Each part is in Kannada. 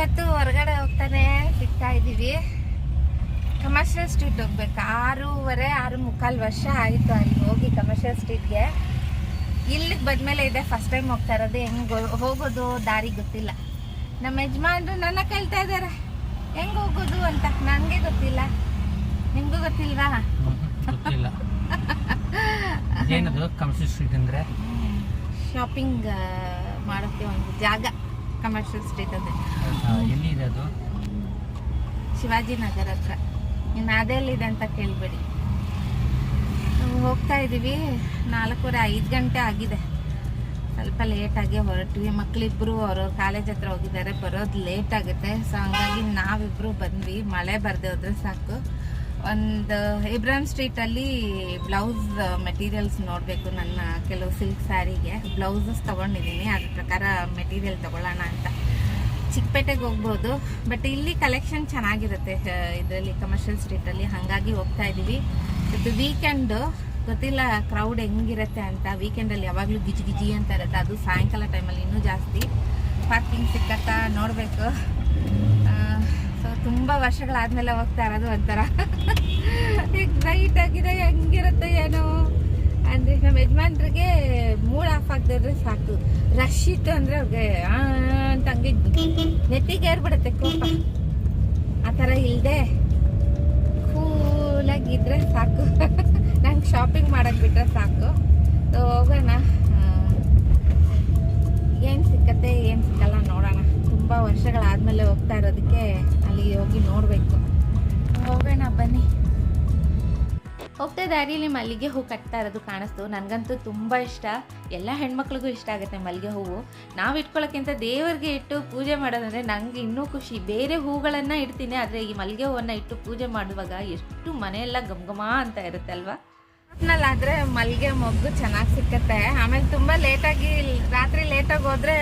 ಇವತ್ತು ಹೊರಗಡೆ ಹೋಗ್ತಾನೆ ಸಿಗ್ತಾ ಇದ್ದೀವಿ. ಕಮರ್ಷಿಯಲ್ ಸ್ಟ್ರೀಟ್ ಹೋಗ್ಬೇಕು? ಆರೂವರೆ ಆರು ಮುಕ್ಕಾಲು ವರ್ಷ ಆಯಿತು ಅಲ್ಲಿ ಹೋಗಿ ಕಮರ್ಷಿಯಲ್ ಸ್ಟ್ರೀಟ್ಗೆ ಇಲ್ಲಿಗೆ ಬಂದಮೇಲೆ ಇದೆ ಫಸ್ಟ್ ಟೈಮ್ ಹೋಗ್ತಾ ಇರೋದು. ಹೆಂಗೆ ಹೋಗೋದು ದಾರಿ ಗೊತ್ತಿಲ್ಲ. ನಮ್ಮ ಯಜಮಾನ್ರು ನನ್ನ ಕೇಳ್ತಾ ಇದ್ದಾರೆ. ಹೆಂಗೆ ಹೋಗೋದು ಅಂತ? ನನಗೆ ಗೊತ್ತಿಲ್ಲ. ನಿಮಗೂ ಗೊತ್ತಿಲ್ವಾ? ಗೊತ್ತಿಲ್ಲ. ಏನದು ಕಮರ್ಷಿಯಲ್ ಸ್ಟ್ರೀಟ್ ಅಂದ್ರೆ? ಶಾಪಿಂಗ್ ಮಾಡೋಕ್ಕೆ ಒಂದು ಜಾಗ. ಕಮರ್ಷಿಯಲ್ ಸ್ಟ್ರೀಟ್ ಅದೇ ಶಿವಾಜಿ ಎಲ್ಲಿದೆ ಅದು? ಶಿವಾಜಿನಗರ ಹತ್ರ. ಇನ್ನು ಅದೆಲ್ಲಿದೆ ಅಂತ ಕೇಳಬೇಡಿ. ಹೋಗ್ತಾ ಇದ್ದೀವಿ. ನಾಲ್ಕೂವರೆ ಐದು ಗಂಟೆ ಆಗಿದೆ. ಸ್ವಲ್ಪ ಲೇಟಾಗಿ ಹೊರಟ್ವಿ. ಮಕ್ಕಳಿಬ್ರು ಅವರು ಕಾಲೇಜ್ ಹತ್ರ ಹೋಗಿದ್ದಾರೆ. ಬರೋದು ಲೇಟ್ ಆಗುತ್ತೆ. ಸೊ ಹಂಗಾಗಿ ನಾವಿಬ್ರು ಬಂದ್ವಿ. ಮಳೆ ಬರದೆ ಹೋದ್ರೆ ಸಾಕು. ಒಂದು ಇಬ್ರಾಹಿಂ ಸ್ಟ್ರೀಟಲ್ಲಿ ಬ್ಲೌಸ್ ಮೆಟೀರಿಯಲ್ಸ್ ನೋಡಬೇಕು ನನ್ನ ಕೆಲವು ಸಿಲ್ಕ್ ಸ್ಯಾರಿಗೆ ಬ್ಲೌಸಸ್ ತೊಗೊಂಡಿದ್ದೀನಿ. ಅದ್ರ ಪ್ರಕಾರ ಮೆಟೀರಿಯಲ್ ತೊಗೊಳ್ಳೋಣ ಅಂತ. ಚಿಕ್ಕಪೇಟೆಗೆ ಹೋಗ್ಬೋದು. ಬಟ್ ಇಲ್ಲಿ ಕಲೆಕ್ಷನ್ ಚೆನ್ನಾಗಿರುತ್ತೆ. ಇದರಲ್ಲಿ ಕಮರ್ಷಿಯಲ್ ಸ್ಟ್ರೀಟಲ್ಲಿ ಹಾಗಾಗಿ ಹೋಗ್ತಾ ಇದ್ದೀವಿ. ಇದು ವೀಕೆಂಡು ಗೊತ್ತಿಲ್ಲ ಕ್ರೌಡ್ ಹೆಂಗಿರುತ್ತೆ ಅಂತ. ವೀಕೆಂಡಲ್ಲಿ ಯಾವಾಗಲೂ ಗಿಜಿ ಗಿಜಿ ಅಂತ ಇರುತ್ತೆ. ಅದು ಸಾಯಂಕಾಲ ಟೈಮಲ್ಲಿ ಇನ್ನೂ ಜಾಸ್ತಿ. ಪಾರ್ಕಿಂಗ್ ಸಿಕ್ಕತ್ತಾ ನೋಡಬೇಕು. ತುಂಬ ವರ್ಷಗಳಾದ್ಮೇಲೆ ಹೋಗ್ತಾ ಇರೋದು ಒಂಥರ. ಎಕ್ಸೈಟ್ ಆಗಿದೆ, ಹೆಂಗಿರುತ್ತೆ ಏನೋ. ಅಂದರೆ ನಮ್ಮ ಯಜಮಾನ್ರಿಗೆ ಮೂಡ್ ಆಫ್ ಆಗದಿದ್ರೆ ಸಾಕು. ರಶ್ ಇತ್ತು ಅಂದರೆ ಅವ್ರಿಗೆ ಅಂತ ಹಂಗೆ ನೆತ್ತಿಗೆ ಏರ್ಬಿಡತ್ತೆ ಕೋಪ. ಆ ಥರ ಇಲ್ಲದೆ ಕೂಲಾಗಿದ್ರೆ ಸಾಕು. ನಂಗೆ ಶಾಪಿಂಗ್ ಮಾಡಕ್ ಬಿಟ್ರೆ ಸಾಕು. ಹೋಗೋಣ. ಏನು ಸಿಕ್ಕತ್ತೆ, ಏನು ಸಿಕ್ಕಲ್ಲ ನೋಡೋಣ. ತುಂಬ ವರ್ಷಗಳಾದ್ಮೇಲೆ ಹೋಗ್ತಾ ಇರೋದಕ್ಕೆ ಅಲ್ಲಿ ಹೋಗಿ ನೋಡಬೇಕು. ಹೋಗೋಣ ಬನ್ನಿ. ಹೋಗ್ತಾ ದಾರಿಯಲ್ಲಿ ಮಲ್ಲಿಗೆ ಹೂ ಕಟ್ತಾ ಇರೋದು ಕಾಣಿಸ್ತು. ನನಗಂತೂ ತುಂಬ ಇಷ್ಟ. ಎಲ್ಲ ಹೆಣ್ಮಕ್ಳಿಗೂ ಇಷ್ಟ ಆಗುತ್ತೆ ಮಲ್ಲಿಗೆ ಹೂವು. ನಾವು ಇಟ್ಕೊಳ್ಳೋಕ್ಕಿಂತ ದೇವರಿಗೆ ಇಟ್ಟು ಪೂಜೆ ಮಾಡೋದಂದರೆ ನನಗೆ ಇನ್ನೂ ಖುಷಿ. ಬೇರೆ ಹೂಗಳನ್ನು ಇಡ್ತೀನಿ ಆದರೆ ಈ ಮಲ್ಲಿಗೆ ಹೂವನ್ನು ಇಟ್ಟು ಪೂಜೆ ಮಾಡುವಾಗ ಎಷ್ಟು ಮನೆಯೆಲ್ಲ ಗಮಗಮ ಅಂತ ಇರುತ್ತೆ ಅಲ್ವಾ? ಆದರೆ ಮಲ್ಲಿಗೆ ಮೊಗ್ಗು ಚೆನ್ನಾಗಿ ಸಿಕ್ಕತ್ತೆ. ಆಮೇಲೆ ತುಂಬ ಲೇಟಾಗಿ ರಾತ್ರಿ ಲೇಟಾಗಿ ಹೋದರೆ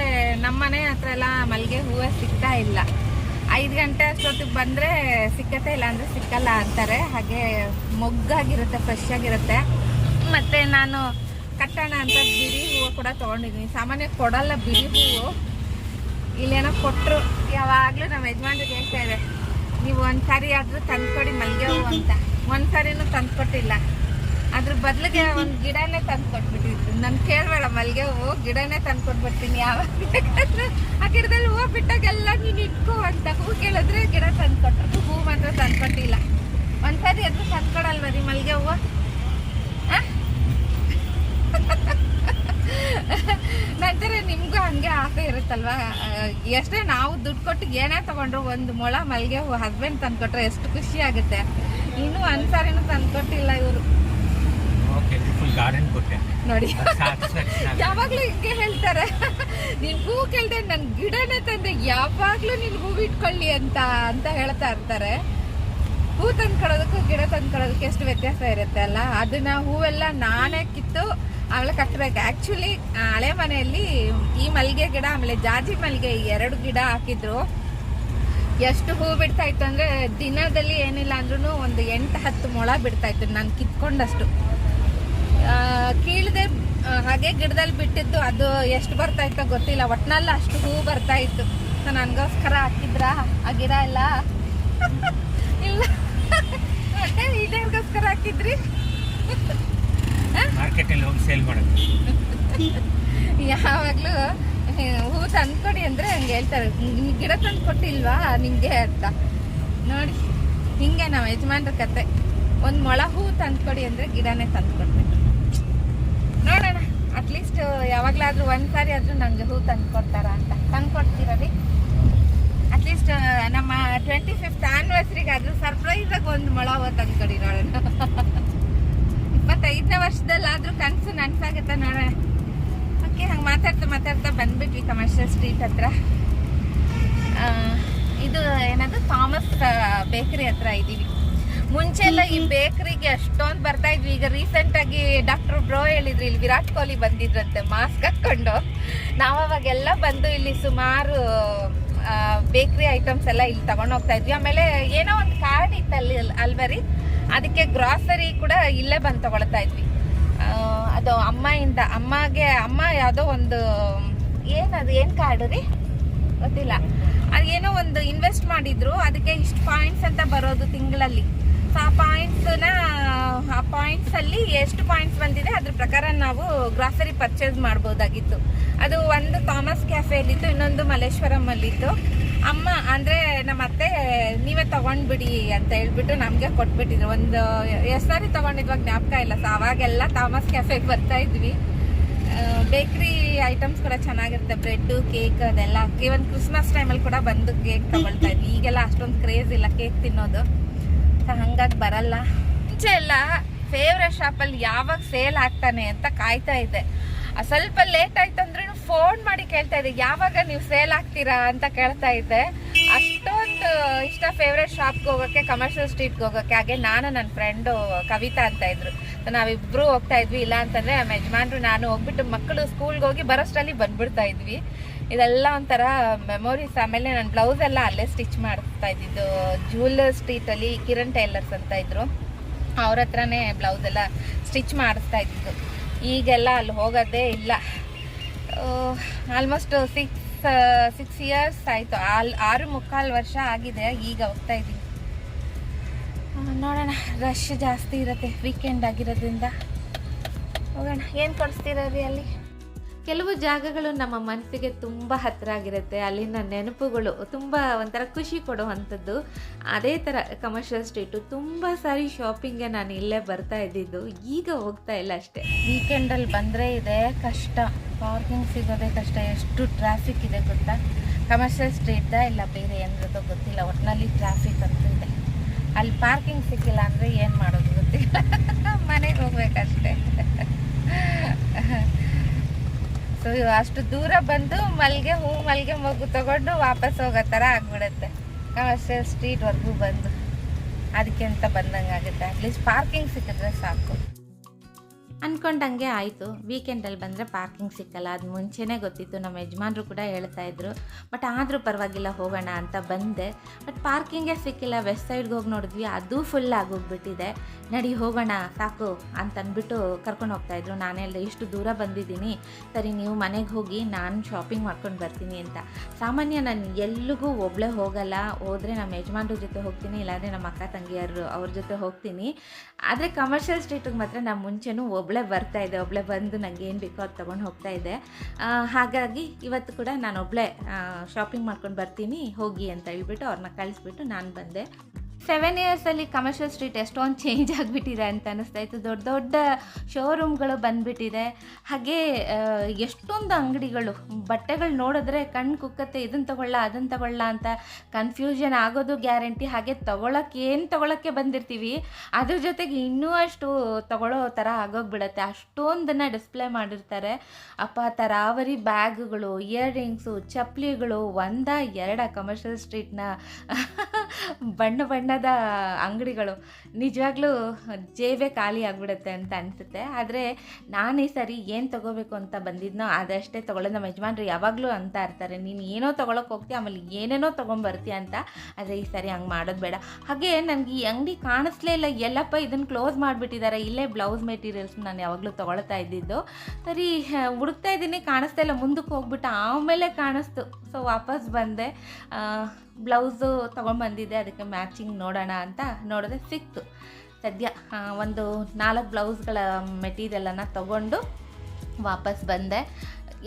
ನಮ್ಮ ಮನೆ ಹತ್ರ ಎಲ್ಲ ಮಲ್ಲಿಗೆ ಹೂವೇ ಸಿಗ್ತಾ ಇಲ್ಲ. ಐದು ಗಂಟೆ ಅಷ್ಟೊತ್ತಿಗೆ ಬಂದರೆ ಸಿಕ್ಕತ್ತೆ ಇಲ್ಲ ಅಂದರೆ ಸಿಕ್ಕಲ್ಲ ಅಂತಾರೆ. ಹಾಗೆ ಮೊಗ್ಗಾಗಿರುತ್ತೆ ಫ್ರೆಶ್ ಆಗಿರುತ್ತೆ. ಮತ್ತು ನಾನು ಕಟ್ಟೋಣ ಅಂತ ಬಿಡಿ ಹೂವು ಕೂಡ ತೊಗೊಂಡಿದ್ದೀನಿ. ಸಾಮಾನ್ಯ ಕೊಡಲ್ಲ ಬಿಡಿ ಹೂವು. ಇಲ್ಲೇನೋ ಕೊಟ್ಟರು ಯಾವಾಗಲೂ ನಮ್ಮ ಯಜಮಾನ್ರಿಗೆ ಹೇಳ್ತಾ ಇದೆ ನೀವು ಒಂದು ಸಾರಿ ಆದರೂ ತಂದ್ಕೊಡಿ ಮಲ್ಲಿಗೆ ಹೂವು ಅಂತ. ಒಂದು ಸಾರಿನೂ ತಂದ್ಕೊಟ್ಟಿಲ್ಲ. ಅದ್ರ ಬದಲಿಗೆ ಒಂದು ಗಿಡನೇ ತಂದು ಕೊಟ್ಬಿಟ್ಟಿದ್ರು ನಾನು ಕೇಳಬೇಡ ಮಲ್ಲಿಗೆ ಹೂವು ಗಿಡನೇ ತಂದು ಕೊಟ್ಬಿಡ್ತೀನಿ ಯಾವಾಗ ಆ ಗಿಡದಲ್ಲಿ ಹೂವು ಬಿಟ್ಟಾಗೆಲ್ಲ ನೀನು ಇಟ್ಕೋ ಅಂತ ಹೂ ಕೇಳಿದ್ರೆ ಗಿಡ ತಂದು ಕೊಟ್ಟರು ಹೂ ಮಾತ್ರ ತಂದು ಕೊಟ್ಟಿಲ್ಲ ಒಂದ್ಸರಿ ಅದ್ರ ತಂದು ಕೊಡಲ್ವ ರೀ ಮಲ್ಲಿಗೆ ಹೂವು? ನಂತರ ನಿಮ್ಗೂ ಹಂಗೆ ಆಸೆ ಇರುತ್ತಲ್ವಾ? ಎಷ್ಟೇ ನಾವು ದುಡ್ಡು ಕೊಟ್ಟು ಏನೇ ತಗೊಂಡ್ರು ಒಂದು ಮೊಳ ಮಲ್ಲಿಗೆ ಹೂ ಹಸ್ಬೆಂಡ್ ತಂದ್ಕೊಟ್ರೆ ಎಷ್ಟು ಖುಷಿ ಆಗುತ್ತೆ. ಇನ್ನೂ ಒಂದ್ಸಾರಿನೂ ತಂದ್ಕೊಟ್ಟಿಲ್ಲ ಇವರು. ಓಕೆ ಫುಲ್ ಗಾರ್ಡನ್ ಕೊಟ್ಟೆ. ನೋಡಿ. ಯಾವಾಗ್ಲೂ ಹಿಂಗೆ ಹೇಳ್ತಾರೆ. ನೀನ್ ಹೂ ಕೇಳ್ದೆ ನನ್ ಗಿಡನೇ ತಂದೆ ಯಾವಾಗ್ಲೂ ನೀನ್ ಹೂವು ಇಟ್ಕೊಳ್ಳಿ ಅಂತ ಅಂತ ಹೇಳ್ತಾ ಇರ್ತಾರೆ. ಹೂ ತಂದ್ಕೊಳ್ಳೋದಕ್ಕೂ ಗಿಡ ತಂದ್ಕೊಳ್ಳೋದಕ್ಕೆ ಎಷ್ಟು ವ್ಯತ್ಯಾಸ ಇರುತ್ತೆ ಅಲ್ಲ? ಅದನ್ನ ಹೂವೆಲ್ಲ ನಾನೇ ಕಿತ್ತು ಆಮೇಲೆ ಕಟ್ಟಬೇಕು ಆಕ್ಚುಲಿ ಹಳೆ ಮನೆಯಲ್ಲಿ ಈ ಮಲ್ಲಿಗೆ ಗಿಡ ಆಮೇಲೆ ಜಾಜಿ ಮಲ್ಲಿಗೆ ಈ ಎರಡು ಗಿಡ ಹಾಕಿದ್ರು. ಎಷ್ಟು ಹೂ ಬಿಡ್ತಾ ಇತ್ತು ಅಂದ್ರೆ ದಿನದಲ್ಲಿ ಏನಿಲ್ಲ ಅಂದ್ರೂ ಒಂದು ಎಂಟು ಹತ್ತು ಮೊಳ ಬಿಡ್ತಾ ಇತ್ತು. ನಾನು ಕಿತ್ಕೊಂಡಷ್ಟು. ಕೀಳ್ದೆ ಹಾಗೆ ಗಿಡದಲ್ಲಿ ಬಿಟ್ಟಿದ್ದು ಅದು ಎಷ್ಟು ಬರ್ತಾ ಇತ್ತೋ ಗೊತ್ತಿಲ್ಲ. ಒಟ್ನಲ್ಲಿ ಅಷ್ಟು ಹೂ ಬರ್ತಾ ಇತ್ತು. ಸೊ ನನಗೋಸ್ಕರ ಹಾಕಿದ್ರ? ಆ ಗಿಡ ಎಲ್ಲ? ಇಲ್ಲ. ಇದೇಗೋಸ್ಕರ ಹಾಕಿದ್ರಿ? ಮಾರ್ಕೆಟಲ್ಲಿ ಹೋಗಿ ಸೇಲ್ ಮಾಡೋದು. ಯಾವಾಗ್ಲೂ ಹೂ ತಂದ್ಕೊಡಿ ಅಂದ್ರೆ ಹಂಗೆ ಹೇಳ್ತಾರೆ. "ನೀ ಗಿಡ ತಂದು ಕೊಟ್ಟಿಲ್ವಾ ನಿಂಗೆ ಅಂತ. ನೋಡಿ ಹಿಂಗೆ ನಮ್ಮ ಯಜಮಾನ್ರ ಕತೆ. ಒಂದು ಮೊಳ ಹೂ ತಂದ್ಕೊಡಿ ಅಂದ್ರೆ ಗಿಡನೇ ತಂದ್ಕೊಡ್ಬೇಕು. ನೋಡೋಣ. ಅಟ್ಲೀಸ್ಟ್ ಯಾವಾಗಲಾದ್ರೂ ಒಂದು ಸಾರಿ ಆದರೂ ನಂಗೆ ಹೂ ತಂದ್ಕೊಡ್ತಾರ ಅಂತ. ತಂದ್ಕೊಡ್ತೀರ ರೀ ಅಟ್ಲೀಸ್ಟ್ ನಮ್ಮ ಟ್ವೆಂಟಿ ಫಿಫ್ತ್ ಆನಿವರ್ಸರಿಗಾದ್ರೂ ಸರ್ಪ್ರೈಸಾಗಿ ಒಂದು ಮೊಳ ಹೂ ತಂದ್ಕೊಡಿ ನೋಡೋಣ. ಇಪ್ಪತ್ತೈದನೇ ವರ್ಷದಲ್ಲಾದರೂ ಕನಸು ನನಸಾಗುತ್ತೆ ನೋಡೋಣ. ಓಕೆ ಹಂಗೆ ಮಾತಾಡ್ತಾ ಮಾತಾಡ್ತಾ ಬಂದ್ಬಿಟ್ವಿ ಕಮರ್ಷಿಯಲ್ ಸ್ಟ್ರೀಟ್ ಹತ್ರ. ಇದು ಏನದು? ಥಾಮಸ್ ಬೇಕರಿ ಹತ್ರ ಇದ್ದೀವಿ ಮುಂಚೆ ಎಲ್ಲ ಈ ಬೇಕರಿಗೆ ಅಷ್ಟೊಂದು ಬರ್ತಾ ಇದ್ವಿ. ಈಗ ರೀಸೆಂಟ್ ಆಗಿ ಡಾಕ್ಟರ್ ಬ್ರೋ ಹೇಳಿದ್ರು, ಇಲ್ಲಿ ವಿರಾಟ್ ಕೊಹ್ಲಿ ಬಂದಿದ್ರಂತೆ ಮಾಸ್ಕ್ ಹಾಕೊಂಡು ನಾವು ಅವಾಗೆಲ್ಲ ಬಂದು ಇಲ್ಲಿ ಸುಮಾರು ಬೇಕರಿ ಐಟಮ್ಸ್ ಎಲ್ಲ ಇಲ್ಲಿ ತಗೊಂಡು ಹೋಗ್ತಾ ಇದ್ವಿ. ಆಮೇಲೆ ಏನೋ ಒಂದು ಕಾರ್ಡ್ ಇತ್ತು ಅಲ್ಲಿ, ಅಲ್ವರಿ? ಅದಕ್ಕೆ ಗ್ರಾಸರಿ ಕೂಡ ಇಲ್ಲೇ ಬಂದು ತಗೊಳ್ತಾ ಇದ್ವಿ. ಅದು ಅಮ್ಮಯಿಂದ, ಅಮ್ಮಗೆ, ಅಮ್ಮ ಯಾವುದೋ ಒಂದು, ಏನದು, ಏನು ಕಾರ್ಡು ರೀ? ಗೊತ್ತಿಲ್ಲ. ಅದೇನೋ ಒಂದು ಇನ್ವೆಸ್ಟ್ ಮಾಡಿದ್ರು. ಅದಕ್ಕೆ ಇಷ್ಟು ಪಾಯಿಂಟ್ಸ್ ಅಂತ ಬರೋದು ತಿಂಗಳಲ್ಲಿ. ಆ ಪಾಯಿಂಟ್ಸ್ನ ಆ ಪಾಯಿಂಟ್ಸ್ ಅಲ್ಲಿ ಎಷ್ಟು ಪಾಯಿಂಟ್ಸ್ ಬಂದಿದೆ, ಅದ್ರ ಪ್ರಕಾರ ನಾವು ಗ್ರಾಸರಿ ಪರ್ಚೇಸ್ ಮಾಡ್ಬೋದಾಗಿತ್ತು. ಅದು ಒಂದು ಥಾಮಸ್ ಕ್ಯಾಫೆಯಲ್ಲಿತ್ತು ಇನ್ನೊಂದು ಮಲ್ಲೇಶ್ವರಂ ಅಲ್ಲಿತ್ತು ಅಮ್ಮ, ಅಂದ್ರೆ ನಮ್ಮ ಅತ್ತೆ, ನೀವೇ ತಗೊಂಡ್ಬಿಡಿ ಅಂತ ಹೇಳ್ಬಿಟ್ಟು ನಮ್ಗೆ ಕೊಟ್ಬಿಟ್ಟಿದ್ರು. ಒಂದು, ಎಷ್ಟು ಸಾರಿ ತಗೊಂಡಿದ್ವಾಗ ಜ್ಞಾಪಕ ಇಲ್ಲ. ಸೊ ಅವಾಗೆಲ್ಲ ಥಾಮಸ್ ಕ್ಯಾಫೆಗೆ ಬರ್ತಾ ಇದ್ವಿ. ಬೇಕ್ರಿ ಐಟಮ್ಸ್ ಕೂಡ ಚೆನ್ನಾಗಿರುತ್ತೆ. ಬ್ರೆಡ್ ಕೇಕ್ ಅದೆಲ್ಲ. ಇವನ್ ಕ್ರಿಸ್ಮಸ್ ಟೈಮಲ್ಲಿ ಕೂಡ ಬಂದು ಕೇಕ್ ತಗೊಳ್ತಾ ಇದ್ವಿ. ಈಗೆಲ್ಲ ಅಷ್ಟೊಂದು ಕ್ರೇಜ್ ಇಲ್ಲ ಕೇಕ್ ತಿನ್ನೋದು. ಹಂಗಾಗಿ ಬರಲ್ಲ. ಮುಂಚೆ ಎಲ್ಲ ಫೇವ್ರೆಟ್ ಶಾಪಲ್ಲಿ ಯಾವಾಗ ಸೇಲ್ ಆಗ್ತಾನೆ ಅಂತ ಕಾಯ್ತಾ ಇದ್ದೆ. ಸ್ವಲ್ಪ ಲೇಟ್ ಆಯ್ತು ಅಂದ್ರೆ ಫೋನ್ ಮಾಡಿ ಕೇಳ್ತಾ ಇದ್ದೆ. ಯಾವಾಗ ನೀವು ಸೇಲ್ ಆಗ್ತೀರಾ ಅಂತ ಕೇಳ್ತಾ ಇದ್ದೆ. ಅಷ್ಟೊಂದು ಇಷ್ಟ ಫೇವ್ರೆಟ್ ಶಾಪ್ಗೆ ಹೋಗೋಕ್ಕೆ ಕಮರ್ಷಿಯಲ್ ಸ್ಟ್ರೀಟ್ಗೆ ಹೋಗೋಕ್ಕೆ ಹಾಗೆ ನಾನು ನನ್ನ ಫ್ರೆಂಡು ಕವಿತಾ ಅಂತ ಇದ್ರು. ನಾವಿಬ್ರು ಹೋಗ್ತಾ ಇದ್ವಿ. ಇಲ್ಲ ಅಂತಂದ್ರೆ ನಮ್ಮ ಯಜಮಾನ್ರು, ನಾನು ಹೋಗ್ಬಿಟ್ಟು ಮಕ್ಕಳು ಸ್ಕೂಲ್ಗೆ ಹೋಗಿ ಬರೋಷ್ಟರಲ್ಲಿ ಬಂದ್ಬಿಡ್ತಾ ಇದ್ವಿ. ಇದೆಲ್ಲ ಒಂಥರ ಮೆಮೊರೀಸ್ ಆಮೇಲೆ ನಾನು ಬ್ಲೌಸ್ ಎಲ್ಲ ಅಲ್ಲೇ ಸ್ಟಿಚ್ ಮಾಡ್ತಾ ಇದ್ದಿದ್ದು. ಜೂಲ್ ಸ್ಟ್ರೀಟಲ್ಲಿ ಕಿರಣ್ ಟೈಲರ್ಸ್ ಅಂತ ಇದ್ರು. ಅವ್ರ ಹತ್ರನೇ ಬ್ಲೌಸ್ ಎಲ್ಲ ಸ್ಟಿಚ್ ಮಾಡಿಸ್ತಾ ಇದ್ದಿದ್ದು. ಈಗೆಲ್ಲ ಅಲ್ಲಿ ಹೋಗೋದೇ ಇಲ್ಲ. ಆಲ್ಮೋಸ್ಟ್ ಸಿಕ್ಸ್ ಸಿಕ್ಸ್ ಇಯರ್ಸ್ ಆಯಿತು. ಆಲ್, ಆರು ಮುಕ್ಕಾಲು ವರ್ಷ ಆಗಿದೆ, ಈಗ ಹೋಗ್ತಾ ಇದ್ದೀನಿ. ನೋಡೋಣ ರಶ್ ಜಾಸ್ತಿ ಇರುತ್ತೆ ವೀಕೆಂಡ್ ಆಗಿರೋದ್ರಿಂದ. ಹೋಗೋಣ. ಏನು ಕೊಡಿಸ್ತೀರ ರೀ ಅಲ್ಲಿ? ಕೆಲವು ಜಾಗಗಳು ನಮ್ಮ ಮನಸ್ಸಿಗೆ ತುಂಬ ಹತ್ತಿರ ಆಗಿರುತ್ತೆ, ಅಲ್ಲಿನ ನೆನಪುಗಳು ತುಂಬ ಒಂಥರ ಖುಷಿ ಕೊಡುವಂಥದ್ದು. ಅದೇ ಥರ ಕಮರ್ಷಿಯಲ್ ಸ್ಟ್ರೀಟು ತುಂಬ ಸಾರಿ ಶಾಪಿಂಗ್ಗೆ ನಾನು ಇಲ್ಲೇ ಬರ್ತಾ ಇದ್ದಿದ್ದು, ಈಗ ಹೋಗ್ತಾ ಇಲ್ಲ ಅಷ್ಟೇ. ವೀಕೆಂಡಲ್ಲಿ ಬಂದರೆ ಇದೆ ಕಷ್ಟ ಪಾರ್ಕಿಂಗ್ ಸಿಗೋದೇ ಕಷ್ಟ, ಎಷ್ಟು ಟ್ರಾಫಿಕ್ ಇದೆ ಗೊತ್ತಾ? ಕಮರ್ಷಿಯಲ್ ಸ್ಟ್ರೀಟ್ದ ಇಲ್ಲ ಬೇರೆ ಏನರದೋ ಗೊತ್ತಿಲ್ಲ ಒಟ್ಟಿನಲ್ಲಿ ಟ್ರಾಫಿಕ್ ಅಂತಿದೆ. ಅಲ್ಲಿ ಪಾರ್ಕಿಂಗ್ ಸಿಕ್ಕಿಲ್ಲ ಅಂದರೆ ಏನು ಮಾಡೋದು ಗೊತ್ತಿಲ್ಲ. ಮನೆಗೆ ಹೋಗ್ಬೇಕಷ್ಟೇ. ಸೊ, ಅಷ್ಟು ದೂರ ಬಂದು ಮಲ್ಗೆ ಹೂ, ಮಲ್ಗೆ ಮಗು ತಗೊಂಡು ವಾಪಸ್ ಹೋಗೋ ಥರ ಆಗ್ಬಿಡುತ್ತೆ. ಸ್ಟ್ರೀಟ್ ಸ್ಟ್ರೀಟ್ವರೆಗೂ ಬಂದು. ಅದಕ್ಕೆ ಅಂತ ಬಂದಂಗೆ ಆಗುತ್ತೆ ಅಟ್ಲೀಸ್ಟ್ ಪಾರ್ಕಿಂಗ್ ಸಿಕ್ಕಿದ್ರೆ ಸಾಕು. ಅಂದ್ಕೊಂಡಂಗೆ ಆಯಿತು. ವೀಕೆಂಡಲ್ಲಿ ಬಂದರೆ ಪಾರ್ಕಿಂಗ್ ಸಿಕ್ಕಲ್ಲ, ಅದು ಮುಂಚೆನೇ ಗೊತ್ತಿತ್ತು, ನಮ್ಮ ಯಜಮಾನ್ರು ಕೂಡ ಹೇಳ್ತಾ ಇದ್ರು. ಬಟ್ ಆದರೂ ಪರವಾಗಿಲ್ಲ, ಹೋಗೋಣ ಅಂತ ಬಂದೆ. ಬಟ್ ಪಾರ್ಕಿಂಗೇ ಸಿಕ್ಕಿಲ್ಲ ವೆಸ್ಟ್ ಸೈಡ್ಗೆ ಹೋಗಿ ನೋಡಿದ್ವಿ, ಅದು ಫುಲ್ ಆಗೋಗ್ಬಿಟ್ಟಿದೆ. ನಡಿ, ಹೋಗೋಣ, ಸಾಕು ಅಂತ ಅಂದ್ಬಿಟ್ಟು ಕರ್ಕೊಂಡು ಹೋಗ್ತಾಯಿದ್ರು ನಾನೇ ಹೇಳಿದೆ ಇಷ್ಟು ದೂರ ಬಂದಿದ್ದೀನಿ. ಸರಿ, ನೀವು ಮನೆಗೆ ಹೋಗಿ ನಾನು ಶಾಪಿಂಗ್ ಮಾಡ್ಕೊಂಡು ಬರ್ತೀನಿ ಅಂತ. ಸಾಮಾನ್ಯ ನಾನು ಎಲ್ಲಿಗೂ ಒಬ್ಬಳೇ ಹೋಗಲ್ಲ. ಹೋದರೆ ನಮ್ಮ ಯಜಮಾನ್ರ ಜೊತೆ ಹೋಗ್ತೀನಿ, ಇಲ್ಲಾಂದರೆ ನಮ್ಮ ಅಕ್ಕ ತಂಗಿಯರು ಅವ್ರ ಜೊತೆ ಹೋಗ್ತೀನಿ. ಆದರೆ ಕಮರ್ಷಿಯಲ್ ಸ್ಟ್ರೀಟಿಗೆ ಮಾತ್ರ ನಾನು ಮುಂಚೆನೂ ಒಬ್ಬಳೇ ಬರ್ತಾ ಇದೆ ಒಬ್ಬಳೇ ಬಂದು ನನಗೆ ಏನು ಬೇಕೋ ಅದು ತೊಗೊಂಡು ಹೋಗ್ತಾ ಇದ್ದೆ ಹಾಗಾಗಿ ಇವತ್ತು ಕೂಡ ನಾನು ಒಬ್ಬಳೇ ಶಾಪಿಂಗ್ ಮಾಡ್ಕೊಂಡು ಬರ್ತೀನಿ, ಹೋಗಿ ಅಂತ ಹೇಳ್ಬಿಟ್ಟು ಅವ್ರನ್ನ ಕಳಿಸ್ಬಿಟ್ಟು ನಾನು ಬಂದೆ. ಸೆವೆನ್ ಇಯರ್ಸಲ್ಲಿ ಕಮರ್ಷಿಯಲ್ ಸ್ಟ್ರೀಟ್ ಎಷ್ಟೊಂದು ಚೇಂಜ್ ಆಗಿಬಿಟ್ಟಿದೆ ಅಂತ ಅನ್ನಿಸ್ತಾ ಇತ್ತು. ದೊಡ್ಡ ದೊಡ್ಡ ಶೋರೂಮ್ಗಳು ಬಂದುಬಿಟ್ಟಿದೆ. ಹಾಗೆ ಎಷ್ಟೊಂದು ಅಂಗಡಿಗಳು, ಬಟ್ಟೆಗಳು ನೋಡಿದ್ರೆ ಕಣ್ಣು ಕುಕ್ಕತ್ತೆ ಇದನ್ನು ತಗೊಳ್ಳ ಅದನ್ನು ತಗೊಳ್ಳ ಅಂತ ಕನ್ಫ್ಯೂಷನ್ ಆಗೋದು ಗ್ಯಾರಂಟಿ ಹಾಗೆ ತೊಗೊಳಕ್ಕೆ ಏನು ತೊಗೊಳಕ್ಕೆ ಬಂದಿರ್ತೀವಿ, ಅದ್ರ ಜೊತೆಗೆ ಇನ್ನೂ ಅಷ್ಟು ತಗೊಳ್ಳೋ ಥರ ಆಗೋಗ್ಬಿಡತ್ತೆ. ಅಷ್ಟೊಂದನ್ನು ಡಿಸ್ಪ್ಲೇ ಮಾಡಿರ್ತಾರೆ. ಅಪ್ಪ, ತರಾವರಿ ಬ್ಯಾಗ್ಗಳು ರಿಂಗ್ಸು ಚಪ್ಪಲಿಗಳು ಒಂದ ಎರಡ ಕಮರ್ಷಿಯಲ್ ಸ್ಟ್ರೀಟ್ನ ಬಣ್ಣ ಬಣ್ಣ ಬಣ್ಣದ ಅಂಗಡಿಗಳು ನಿಜವಾಗ್ಲೂ ಜೇಬೇ ಖಾಲಿ ಆಗಿಬಿಡುತ್ತೆ ಅಂತ ಅನಿಸುತ್ತೆ. ಆದರೆ ನಾನು ಈ ಸರಿ ಏನು ತೊಗೋಬೇಕು ಅಂತ ಬಂದಿದ್ನೋ ಅದಷ್ಟೇ ತೊಗೊಳ್ಳೋದು. ನಮ್ಮ ಯಜಮಾನ್ರು ಯಾವಾಗಲೂ ಅಂತ ಇರ್ತಾರೆ, ನೀನು ಏನೋ ತೊಗೊಳಕ್ಕೆ ಹೋಗ್ತೀಯ ಆಮೇಲೆ ಏನೇನೋ ತೊಗೊಂಬರ್ತೀಯ ಅಂತ. ಆದರೆ ಈ ಸರಿ ಹಂಗೆ ಮಾಡೋದು ಬೇಡ. ಹಾಗೆ ನನಗೆ ಈ ಅಂಗಡಿ ಕಾಣಿಸ್ಲೇ ಇಲ್ಲ. ಎಲ್ಲಪ್ಪ ಇದನ್ನು ಕ್ಲೋಸ್ ಮಾಡಿಬಿಟ್ಟಿದ್ದಾರೆ ಇಲ್ಲೇ ಬ್ಲೌಸ್ ಮೆಟೀರಿಯಲ್ಸ್ ನಾನು ಯಾವಾಗಲೂ ತೊಗೊಳ್ತಾ ಇದ್ದಿದ್ದು. ಸರಿ, ಹುಡುಕ್ತಾ ಇದ್ದೀನಿ. ಕಾಣಿಸ್ತಾ ಇಲ್ಲ. ಮುಂದಕ್ಕೆ ಹೋಗ್ಬಿಟ್ಟು ಆಮೇಲೆ ಕಾಣಿಸ್ತು. ಸೊ ವಾಪಸ್ ಬಂದೆ. ಬ್ಲೌಸು ತೊಗೊಂಡ್ಬಂದಿದ್ದೆ, ಅದಕ್ಕೆ ಮ್ಯಾಚಿಂಗ್ ನೋಡೋಣ ಅಂತ ನೋಡಿದ್ರೆ ಸಿಕ್ತು. ಸದ್ಯ ಒಂದು ನಾಲ್ಕು ಬ್ಲೌಸ್ಗಳ ಮೆಟೀರಿಯಲನ್ನು ತಗೊಂಡು ವಾಪಸ್ ಬಂದೆ.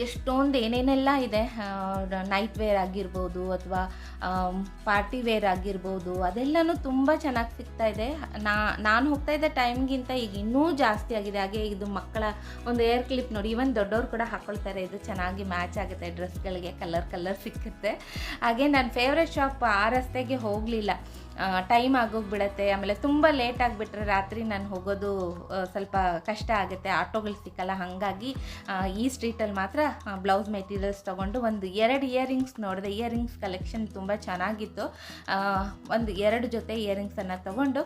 ಎಷ್ಟೊಂದು ಏನೇನೆಲ್ಲ ಇದೆ ನೈಟ್ ವೇರ್ ಆಗಿರ್ಬೋದು ಅಥವಾ ಪಾರ್ಟಿ ವೇರ್ ಆಗಿರ್ಬೋದು, ಅದೆಲ್ಲನೂ ತುಂಬ ಚೆನ್ನಾಗಿ ಸಿಗ್ತಾ ಇದೆ. ನಾ, ನಾನು ಹೋಗ್ತಾ ಇದ್ದ ಟೈಮ್ಗಿಂತ ಈಗ ಇನ್ನೂ ಜಾಸ್ತಿ ಆಗಿದೆ. ಹಾಗೆ ಇದು ಮಕ್ಕಳ ಒಂದು ಏರ್ ಕ್ಲಿಪ್ ನೋಡಿ ಇವನ್ ದೊಡ್ಡವ್ರು ಕೂಡ ಹಾಕ್ಕೊಳ್ತಾರೆ ಇದು ಚೆನ್ನಾಗಿ ಮ್ಯಾಚ್ ಆಗುತ್ತೆ ಡ್ರೆಸ್ಗಳಿಗೆ ಕಲರ್ ಕಲರ್ ಸಿಕ್ಕುತ್ತೆ. ಹಾಗೆ ನನ್ನ ಫೇವ್ರೆಟ್ ಶಾಪ್ ಆ ರಸ್ತೆಗೆ ಹೋಗಲಿಲ್ಲ. ಟೈಮ್ ಆಗೋಗ್ಬಿಡತ್ತೆ. ಆಮೇಲೆ ತುಂಬ ಲೇಟ್ ಆಗಿಬಿಟ್ರೆ ರಾತ್ರಿ ನಾನು ಹೋಗೋದು ಸ್ವಲ್ಪ ಕಷ್ಟ ಆಗುತ್ತೆ. ಆಟೋಗಳು ಸಿಕ್ಕಲ್ಲ, ಹಾಗಾಗಿ ಈ ಸ್ಟ್ರೀಟಲ್ಲಿ ಮಾತ್ರ ಬ್ಲೌಸ್ ಮೆಟೀರಿಯಲ್ಸ್ ತೊಗೊಂಡು ಒಂದು ಎರಡು ಇಯರಿಂಗ್ಸ್ ನೋಡಿದೆ. ಇಯರಿಂಗ್ಸ್ ಕಲೆಕ್ಷನ್ ತುಂಬ ಚೆನ್ನಾಗಿತ್ತು. ಒಂದು ಎರಡು ಜೊತೆ ಇಯರಿಂಗ್ಸನ್ನು ತೊಗೊಂಡು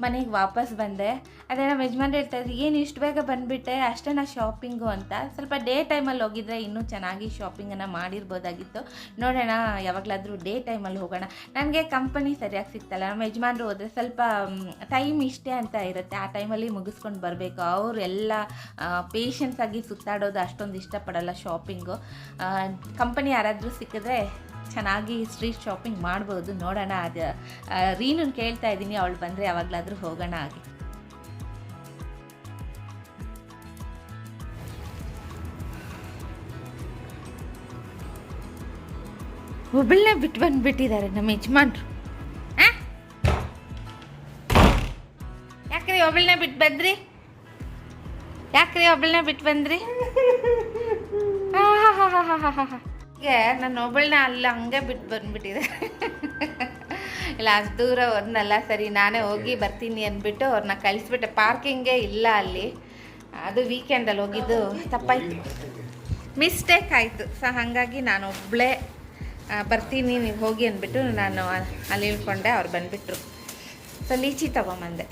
ಮನೆಗೆ ವಾಪಸ್ ಬಂದೆ. ಅದೇ ನಮ್ಮ ಯಜಮಾನ್ರು ಹೇಳ್ತಾ ಇದ್ರು, ಏನು ಇಷ್ಟು ಬೇಗ ಬಂದುಬಿಟ್ಟೆ? ಅಷ್ಟೇನಾ ಶಾಪಿಂಗು ಅಂತ. ಸ್ವಲ್ಪ ಡೇ ಟೈಮಲ್ಲಿ ಹೋಗಿದ್ರೆ ಇನ್ನೂ ಚೆನ್ನಾಗಿ ಶಾಪಿಂಗನ್ನು ಮಾಡಿರ್ಬೋದಾಗಿತ್ತು. ನೋಡೋಣ, ಯಾವಾಗಲಾದರೂ ಡೇ ಟೈಮಲ್ಲಿ ಹೋಗೋಣ. ನನಗೆ ಕಂಪನಿ ಸರಿಯಾಗಿ ಸಿಗ್ತಲ್ಲ. ನಮ್ಮ ಯಜಮಾನ್ರು ಹೋದರೆ ಸ್ವಲ್ಪ ಟೈಮ್ ಇಷ್ಟೇ ಅಂತ ಇರುತ್ತೆ. ಆ ಟೈಮಲ್ಲಿ ಮುಗಿಸ್ಕೊಂಡು ಬರಬೇಕು. ಅವರು ಎಲ್ಲ ಆಗಿ ಸುತ್ತಾಡೋದು ಅಷ್ಟೊಂದು ಇಷ್ಟಪಡಲ್ಲ ಶಾಪಿಂಗು ಕಂಪನಿ ಯಾರಾದರೂ ಸಿಕ್ಕಿದ್ರೆ ಚೆನ್ನಾಗಿ ಸ್ಟ್ರೀಟ್ ಶಾಪಿಂಗ್ ಮಾಡ್ಬೋದು ನೋಡೋಣ. ಅದು ರೀನನ್ನು ಕೇಳ್ತಾ ಇದ್ದೀನಿ ಅವಳು ಬಂದರೆ ಯಾವಾಗಲಾದರೂ ಹೋಗೋಣ ಹಾಗೆ. ಒಬ್ಬಳನ್ನೇ ಬಿಟ್ಟು ಬಂದ್ಬಿಟ್ಟಿದ್ದಾರೆ ನಮ್ಮ ಯಜಮಾನ್ರು? ಯಾಕ್ರಿ ಒಬ್ಬಳನ್ನೇ ಬಿಟ್ಟು ಬಂದ್ರಿ? ಯಾಕ್ರಿ ಒಬ್ಬಳನ್ನೇ ಬಿಟ್ಟು ಬಂದ್ರಿ? ಹೀಗೆ ನನ್ನ ಒಬ್ಬಳನ್ನ ಅಲ್ಲಿ ಹಂಗೆ ಬಿಟ್ಟು ಬಂದ್ಬಿಟ್ಟಿದೆ. ಇಲ್ಲ ಅಷ್ಟು ದೂರ ಒಂದಲ್ಲ ಸರಿ ನಾನೇ ಹೋಗಿ ಬರ್ತೀನಿ ಅಂದ್ಬಿಟ್ಟು ಅವ್ರನ್ನ ಕಳಿಸ್ಬಿಟ್ಟೆ. ಪಾರ್ಕಿಂಗೇ ಇಲ್ಲ ಅಲ್ಲಿ. ಅದು ವೀಕೆಂಡಲ್ಲಿ ಹೋಗಿದ್ದು. ತಪ್ಪಾಯ್ತು. ಮಿಸ್ಟೇಕ್ ಆಯಿತು. ಸೊ ಹಾಗಾಗಿ ನಾನು ಒಬ್ಬಳೇ ಬರ್ತೀನಿ ನೀವು ಹೋಗಿ ಅಂದ್ಬಿಟ್ಟು ನಾನು ಅಲ್ಲಿ ಇಳ್ಕೊಂಡೆ ಅವ್ರು ಬಂದುಬಿಟ್ರು. ಸೊ ಲೀಚಿ ತೊಗೊಂಬಂದೆ.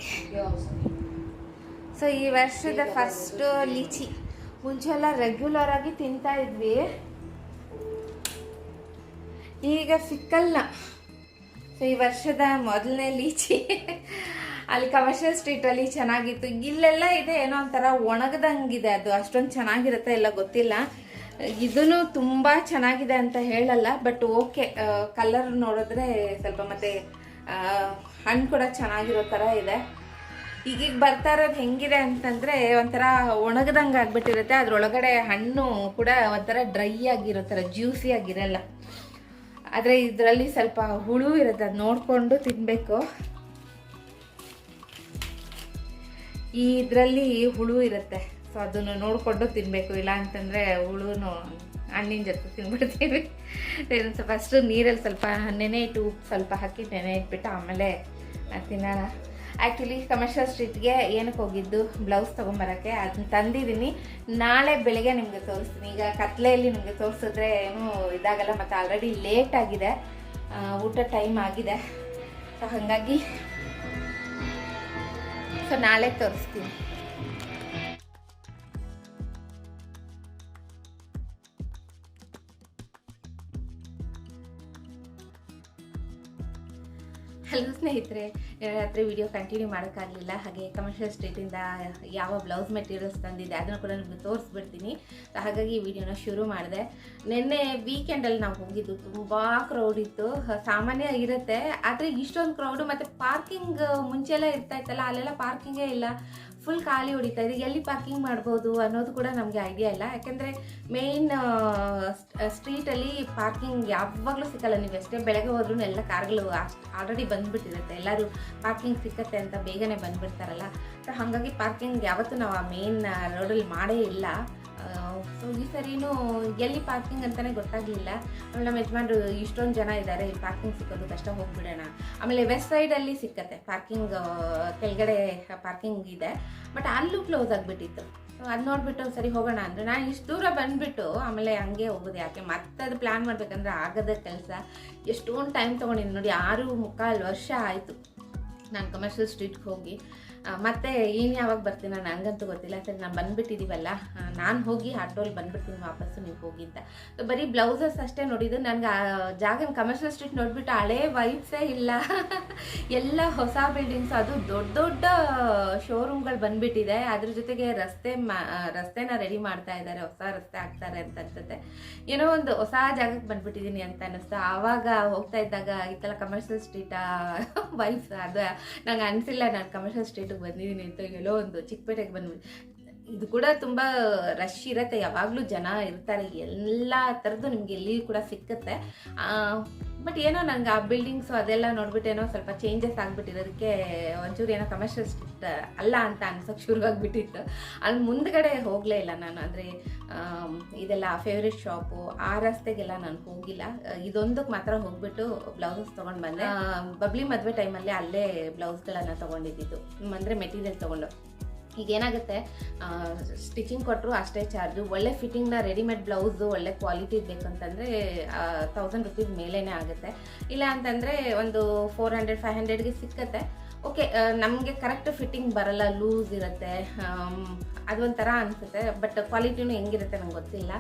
ಸೊ ಈ ವರ್ಷದ ಫಸ್ಟು ಲೀಚಿ. ಮುಂಚೆ ಎಲ್ಲ ರೆಗ್ಯುಲರ್ ಆಗಿ ತಿಂತಾ ಇದ್ವಿ. ಈಗ ಸಿಕ್ಕಲ್ಲ. ಈ ವರ್ಷದ ಮೊದಲನೇ ಲೀಚಿ. ಅಲ್ಲಿ ಕಮರ್ಷಿಯಲ್ ಸ್ಟ್ರೀಟಲ್ಲಿ ಚೆನ್ನಾಗಿತ್ತು. ಇಲ್ಲೆಲ್ಲ ಇದೆ ಏನೋ ಒಂಥರ ಒಣಗದಂಗಿದೆ ಅದು. ಅಷ್ಟೊಂದು ಚೆನ್ನಾಗಿರುತ್ತೆ ಎಲ್ಲ ಗೊತ್ತಿಲ್ಲ. ಇದೂ ತುಂಬ ಚೆನ್ನಾಗಿದೆ ಅಂತ ಹೇಳಲ್ಲ ಬಟ್ ಓಕೆ ಕಲರ್ ನೋಡಿದ್ರೆ ಸ್ವಲ್ಪ ಮತ್ತೆ ಹಣ್ಣು ಕೂಡ ಚೆನ್ನಾಗಿರೋ ಥರ ಇದೆ. ಈಗೀಗ ಬರ್ತಾ ಇರೋದು ಹೆಂಗಿದೆ ಅಂತಂದ್ರೆ ಒಂಥರ ಒಣಗದಂಗೆ ಆಗ್ಬಿಟ್ಟಿರುತ್ತೆ ಅದ್ರೊಳಗಡೆ ಹಣ್ಣು ಕೂಡ ಒಂಥರ ಡ್ರೈ ಆಗಿರೋ ಥರ ಜ್ಯೂಸಿ ಆಗಿರಲ್ಲ. ಆದರೆ ಇದರಲ್ಲಿ ಸ್ವಲ್ಪ ಹುಳು ಇರುತ್ತೆ ಅದು ನೋಡಿಕೊಂಡು ತಿನ್ನಬೇಕು ಈ ಇದರಲ್ಲಿ ಹುಳು ಇರುತ್ತೆ ಸೊ ಅದನ್ನು ನೋಡಿಕೊಂಡು ತಿನ್ನಬೇಕು ಇಲ್ಲ ಅಂತಂದರೆ ಹುಳುನು ಹಣ್ಣಿನ ಜೊತೆ ತಿನ್ಬಿಡ್ತೀವಿ. ಸ್ವಲ್ಪ ಫಸ್ಟು ನೀರಲ್ಲಿ ಸ್ವಲ್ಪ ನೆನೆ ಇಟ್ಟು ಉಪ್ಪು ಸ್ವಲ್ಪ ಹಾಕಿ ನೆನೆ ಇಟ್ಬಿಟ್ಟು ಆಮೇಲೆ ತಿನ್ನೋಣ. ಆ್ಯಕ್ಚುಲಿ ಕಮರ್ಷಿಯಲ್ ಸ್ಟ್ರೀಟ್ಗೆ ಏನಕ್ಕೆ ಹೋಗಿದ್ದು? ಬ್ಲೌಸ್ ತೊಗೊಂಬರೋಕ್ಕೆ. ಅದನ್ನ ತಂದಿದ್ದೀನಿ. ನಾಳೆ ಬೆಳಗ್ಗೆ ನಿಮಗೆ ತೋರಿಸ್ತೀನಿ. ಈಗ ಕತ್ಲೆಯಲ್ಲಿ ನಿಮಗೆ ತೋರಿಸಿದ್ರೆ ಏನೂ ಇದಾಗಲ್ಲ, ಮತ್ತು ಆಲ್ರೆಡಿ ಲೇಟ್ ಆಗಿದೆ. ಊಟ ಟೈಮ್ ಆಗಿದೆ. ಸೊ ಹಾಗಾಗಿ ಸೊ ನಾಳೆ ತೋರಿಸ್ತೀನಿ. ಹಲೋ ಸ್ನೇಹಿತರೆ ರಾತ್ರಿ ವಿಡಿಯೋ ಕಂಟಿನ್ಯೂ ಮಾಡೋಕ್ಕಾಗಲಿಲ್ಲ. ಹಾಗೆ ಕಮರ್ಷಿಯಲ್ ಸ್ಟ್ರೀಟಿಂದ ಯಾವ ಬ್ಲೌಸ್ ಮೆಟೀರಿಯಲ್ಸ್ ತಂದಿದೆ ಅದನ್ನು ಕೂಡ ನಿಮಗೆ ತೋರಿಸ್ಬಿಡ್ತೀನಿ. ಹಾಗಾಗಿ ಈ ವಿಡಿಯೋನ ಶುರು ಮಾಡಿದೆ. ನಿನ್ನೆ ವೀಕೆಂಡಲ್ಲಿ ನಾವು ಹೋಗಿದ್ದು, ತುಂಬ ಕ್ರೌಡ್ ಇತ್ತು. ಸಾಮಾನ್ಯ ಇರುತ್ತೆ, ಆದರೆ ಇಷ್ಟೊಂದು ಕ್ರೌಡು ಮತ್ತು ಪಾರ್ಕಿಂಗ್ ಮುಂಚೆಲ್ಲ ಇರ್ತಾ ಇತ್ತಲ್ಲ, ಅಲ್ಲೆಲ್ಲ ಪಾರ್ಕಿಂಗೇ ಇಲ್ಲ. ಫುಲ್ ಖಾಲಿ ಹೊಡಿತಾ ಇದೆ ಎಲ್ಲಿ ಪಾರ್ಕಿಂಗ್ ಮಾಡ್ಬೋದು ಅನ್ನೋದು ಕೂಡ ನಮಗೆ ಐಡಿಯಾ ಇಲ್ಲ. ಯಾಕೆಂದರೆ ಮೇಯ್ನ್ ಸ್ಟ್ರೀಟಲ್ಲಿ ಪಾರ್ಕಿಂಗ್ ಯಾವಾಗಲೂ ಸಿಕ್ಕಲ್ಲ. ನೀವು ಎಷ್ಟೇ ಬೆಳಗ್ಗೆ ಹೋದ್ರೂ ಎಲ್ಲ ಕಾರ್ಗಳು ಅಷ್ಟು ಆಲ್ರೆಡಿ ಬಂದ್ಬಿಟ್ಟಿರುತ್ತೆ. ಎಲ್ಲರೂ ಪಾರ್ಕಿಂಗ್ ಸಿಕ್ಕತ್ತೆ ಅಂತ ಬೇಗನೆ ಬಂದುಬಿಡ್ತಾರಲ್ಲ. ಸೊ ಹಾಗಾಗಿ ಪಾರ್ಕಿಂಗ್ ಯಾವತ್ತೂ ನಾವು ಆ ಮೇನ್ ರೋಡಲ್ಲಿ ಮಾಡೇ ಇಲ್ಲ. ಸೊ ಈ ಸರಿನೂ ಎಲ್ಲಿ ಪಾರ್ಕಿಂಗ್ ಅಂತಲೇ ಗೊತ್ತಾಗಲಿಲ್ಲ. ಆಮೇಲೆ ನಮ್ಮ ಯಜಮಾನ್ರು ಇಷ್ಟೊಂದು ಜನ ಇದ್ದಾರೆ ಈ ಪಾರ್ಕಿಂಗ್ ಸಿಕ್ಕೋದು ಕಷ್ಟ, ಹೋಗ್ಬಿಡೋಣ. ಆಮೇಲೆ ವೆಸ್ಟ್ ಸೈಡಲ್ಲಿ ಸಿಕ್ಕತ್ತೆ. ಪಾರ್ಕಿಂಗ್ ಕೆಳಗಡೆ ಪಾರ್ಕಿಂಗ್ ಇದೆ. ಬಟ್ ಅಲ್ಲೂ ಕ್ಲೋಸ್ ಆಗಿಬಿಟ್ಟಿತ್ತು. ಸೊ ಅದು ನೋಡಿಬಿಟ್ಟು ಸರಿ ಹೋಗೋಣ ಅಂದರೆ. ನಾನು ಇಷ್ಟು ದೂರ ಬಂದುಬಿಟ್ಟು ಆಮೇಲೆ ಹಂಗೆ ಹೋಗೋದು ಯಾಕೆ? ಮತ್ತೆ ಅದು ಪ್ಲ್ಯಾನ್ ಮಾಡಬೇಕಂದ್ರೆ ಆಗದ ಕೆಲಸ. ಎಷ್ಟೊಂದು ಟೈಮ್ ತೊಗೊಂಡಿದ್ದೀನಿ ನೋಡಿ, ಆರು ಮುಕ್ಕಾಲು ವರ್ಷ ಆಯಿತು. ನಾನು ಕಮರ್ಷಿಯಲ್ ಸ್ಟ್ರೀಟ್ಗೆ ಹೋಗಿ. ಮತ್ತೆ ಏನು ಯಾವಾಗ ಬರ್ತೀನೋ ನನಗಂತೂ ಗೊತ್ತಿಲ್ಲ. ಯಾಕಂದ್ರೆ ನಾನು ಬಂದುಬಿಟ್ಟಿದ್ದೀವಲ್ಲ ನಾನು ಹೋಗಿ ಆಟೋಲಿ ಬಂದ್ಬಿಡ್ತೀನಿ ವಾಪಸ್ಸು ನೀವು ಹೋಗಿ ಅಂತ. ಬರೀ ಬ್ಲೌಸಸ್ ಅಷ್ಟೇ ನೋಡಿದ್ದು. ನನಗೆ ಆ ಜಾಗ ಕಮರ್ಷಿಯಲ್ ಸ್ಟ್ರೀಟ್ ನೋಡಿಬಿಟ್ಟು ಹಳೆ ವೈಬ್ಸೇ ಇಲ್ಲ. ಎಲ್ಲ ಹೊಸ ಬಿಲ್ಡಿಂಗ್ಸ್ ಅದು ದೊಡ್ಡ ದೊಡ್ಡ ಶೋರೂಮ್ಗಳು ಬಂದ್ಬಿಟ್ಟಿದೆ. ಅದ್ರ ಜೊತೆಗೆ ರಸ್ತೆ ಮಾ- ರಸ್ತೆನ ರೆಡಿ ಮಾಡ್ತಾ ಇದ್ದಾರೆ ಹೊಸ ರಸ್ತೆ ಹಾಕ್ತಾರೆ ಅಂತ ಅನ್ಸುತ್ತೆ. ಏನೋ ಒಂದು ಹೊಸ ಜಾಗಕ್ಕೆ ಬಂದ್ಬಿಟ್ಟಿದ್ದೀನಿ ಅಂತ ಅನ್ನಿಸ್ತು ಆವಾಗ ಹೋಗ್ತಾ ಇದ್ದಾಗ ಇತ್ತಲ್ಲ ಕಮರ್ಷಿಯಲ್ ಸ್ಟ್ರೀಟ್ ವೈಬ್ಸ್ ಅದು ನಂಗೆ ಅನಿಸಿಲ್ಲ. ನಾನು ಕಮರ್ಷಿಯಲ್ ಬಂದಿದ್ದೀನಿ ಅಂತ ಎಲ್ಲೋ ಒಂದು ಚಿಕ್ಕಪೇಟೆಗೆ ಬಂದ್ಬಿಟ್ಟು ಇದು ಕೂಡ ತುಂಬ ರಶ್ ಇರುತ್ತೆ. ಯಾವಾಗಲೂ ಜನ ಇರ್ತಾರೆ. ಎಲ್ಲ ಥರದ್ದು ನಿಮಗೆ ಎಲ್ಲಿ ಕೂಡ ಸಿಕ್ಕತ್ತೆ. ಬಟ್ ಏನೋ ನಂಗೆ ಆ ಬಿಲ್ಡಿಂಗ್ಸು ಅದೆಲ್ಲ ನೋಡ್ಬಿಟ್ಟು ಏನೋ ಸ್ವಲ್ಪ ಚೇಂಜಸ್ ಆಗಿಬಿಟ್ಟಿರೋದಕ್ಕೆ ಒಂಚೂರು ಏನೋ ಕಮರ್ಷಿಯಲ್ ಸ್ಟ್ರೀಟ್ ಅಲ್ಲ ಅಂತ ಅನ್ಸೋಕೆ ಶುರುವಾಗ್ಬಿಟ್ಟಿತ್ತು. ಅಲ್ಲಿ ಮುಂದ್ಗಡೆ ಹೋಗಲೇ ಇಲ್ಲ ನಾನು. ಅಂದರೆ ಇದೆಲ್ಲ ಫೇವ್ರೆಟ್ ಶಾಪು ಆ ರಸ್ತೆಗೆಲ್ಲ ನಾನು ಹೋಗಿಲ್ಲ. ಇದೊಂದಕ್ಕೆ ಮಾತ್ರ ಹೋಗ್ಬಿಟ್ಟು ಬ್ಲೌಸಸ್ ತೊಗೊಂಡು ಬಂದೆ. ಬಬ್ಲಿ ಮದುವೆ ಟೈಮಲ್ಲಿ ಅಲ್ಲೇ ಬ್ಲೌಸ್ಗಳನ್ನು ತೊಗೊಂಡಿದ್ದು ಅಂದರೆ ಮೆಟೀರಿಯಲ್ ತೊಗೊಂಡು. ಈಗ ಏನಾಗುತ್ತೆ ಸ್ಟಿಚಿಂಗ್ ಕೊಟ್ಟರು ಅಷ್ಟೇ ಚಾರ್ಜು ಒಳ್ಳೆ ಫಿಟ್ಟಿಂಗ್ನ ರೆಡಿಮೇಡ್ ಬ್ಲೌಸು ಒಳ್ಳೆ ಕ್ವಾಲಿಟಿ ಬೇಕಂತಂದರೆ ತೌಸಂಡ್ ರುಪೀಸ್ ಮೇಲೇ ಆಗುತ್ತೆ. ಇಲ್ಲ ಅಂತಂದರೆ ಒಂದು ಫೋರ್ ಹಂಡ್ರೆಡ್ ಫೈವ್ ಹಂಡ್ರೆಡ್ಗೆ ಸಿಕ್ಕತ್ತೆ. ಓಕೆ ನಮಗೆ ಕರೆಕ್ಟ್ ಫಿಟ್ಟಿಂಗ್ ಬರಲ್ಲ ಲೂಸ್ ಇರುತ್ತೆ ಆಮ್, ಅದೊಂಥರ ಅನಿಸುತ್ತೆ ಬಟ್ ಕ್ವಾಲಿಟಿನೂ ಹೆಂಗಿರುತ್ತೆ ನಂಗೆ ಗೊತ್ತಿಲ್ಲ.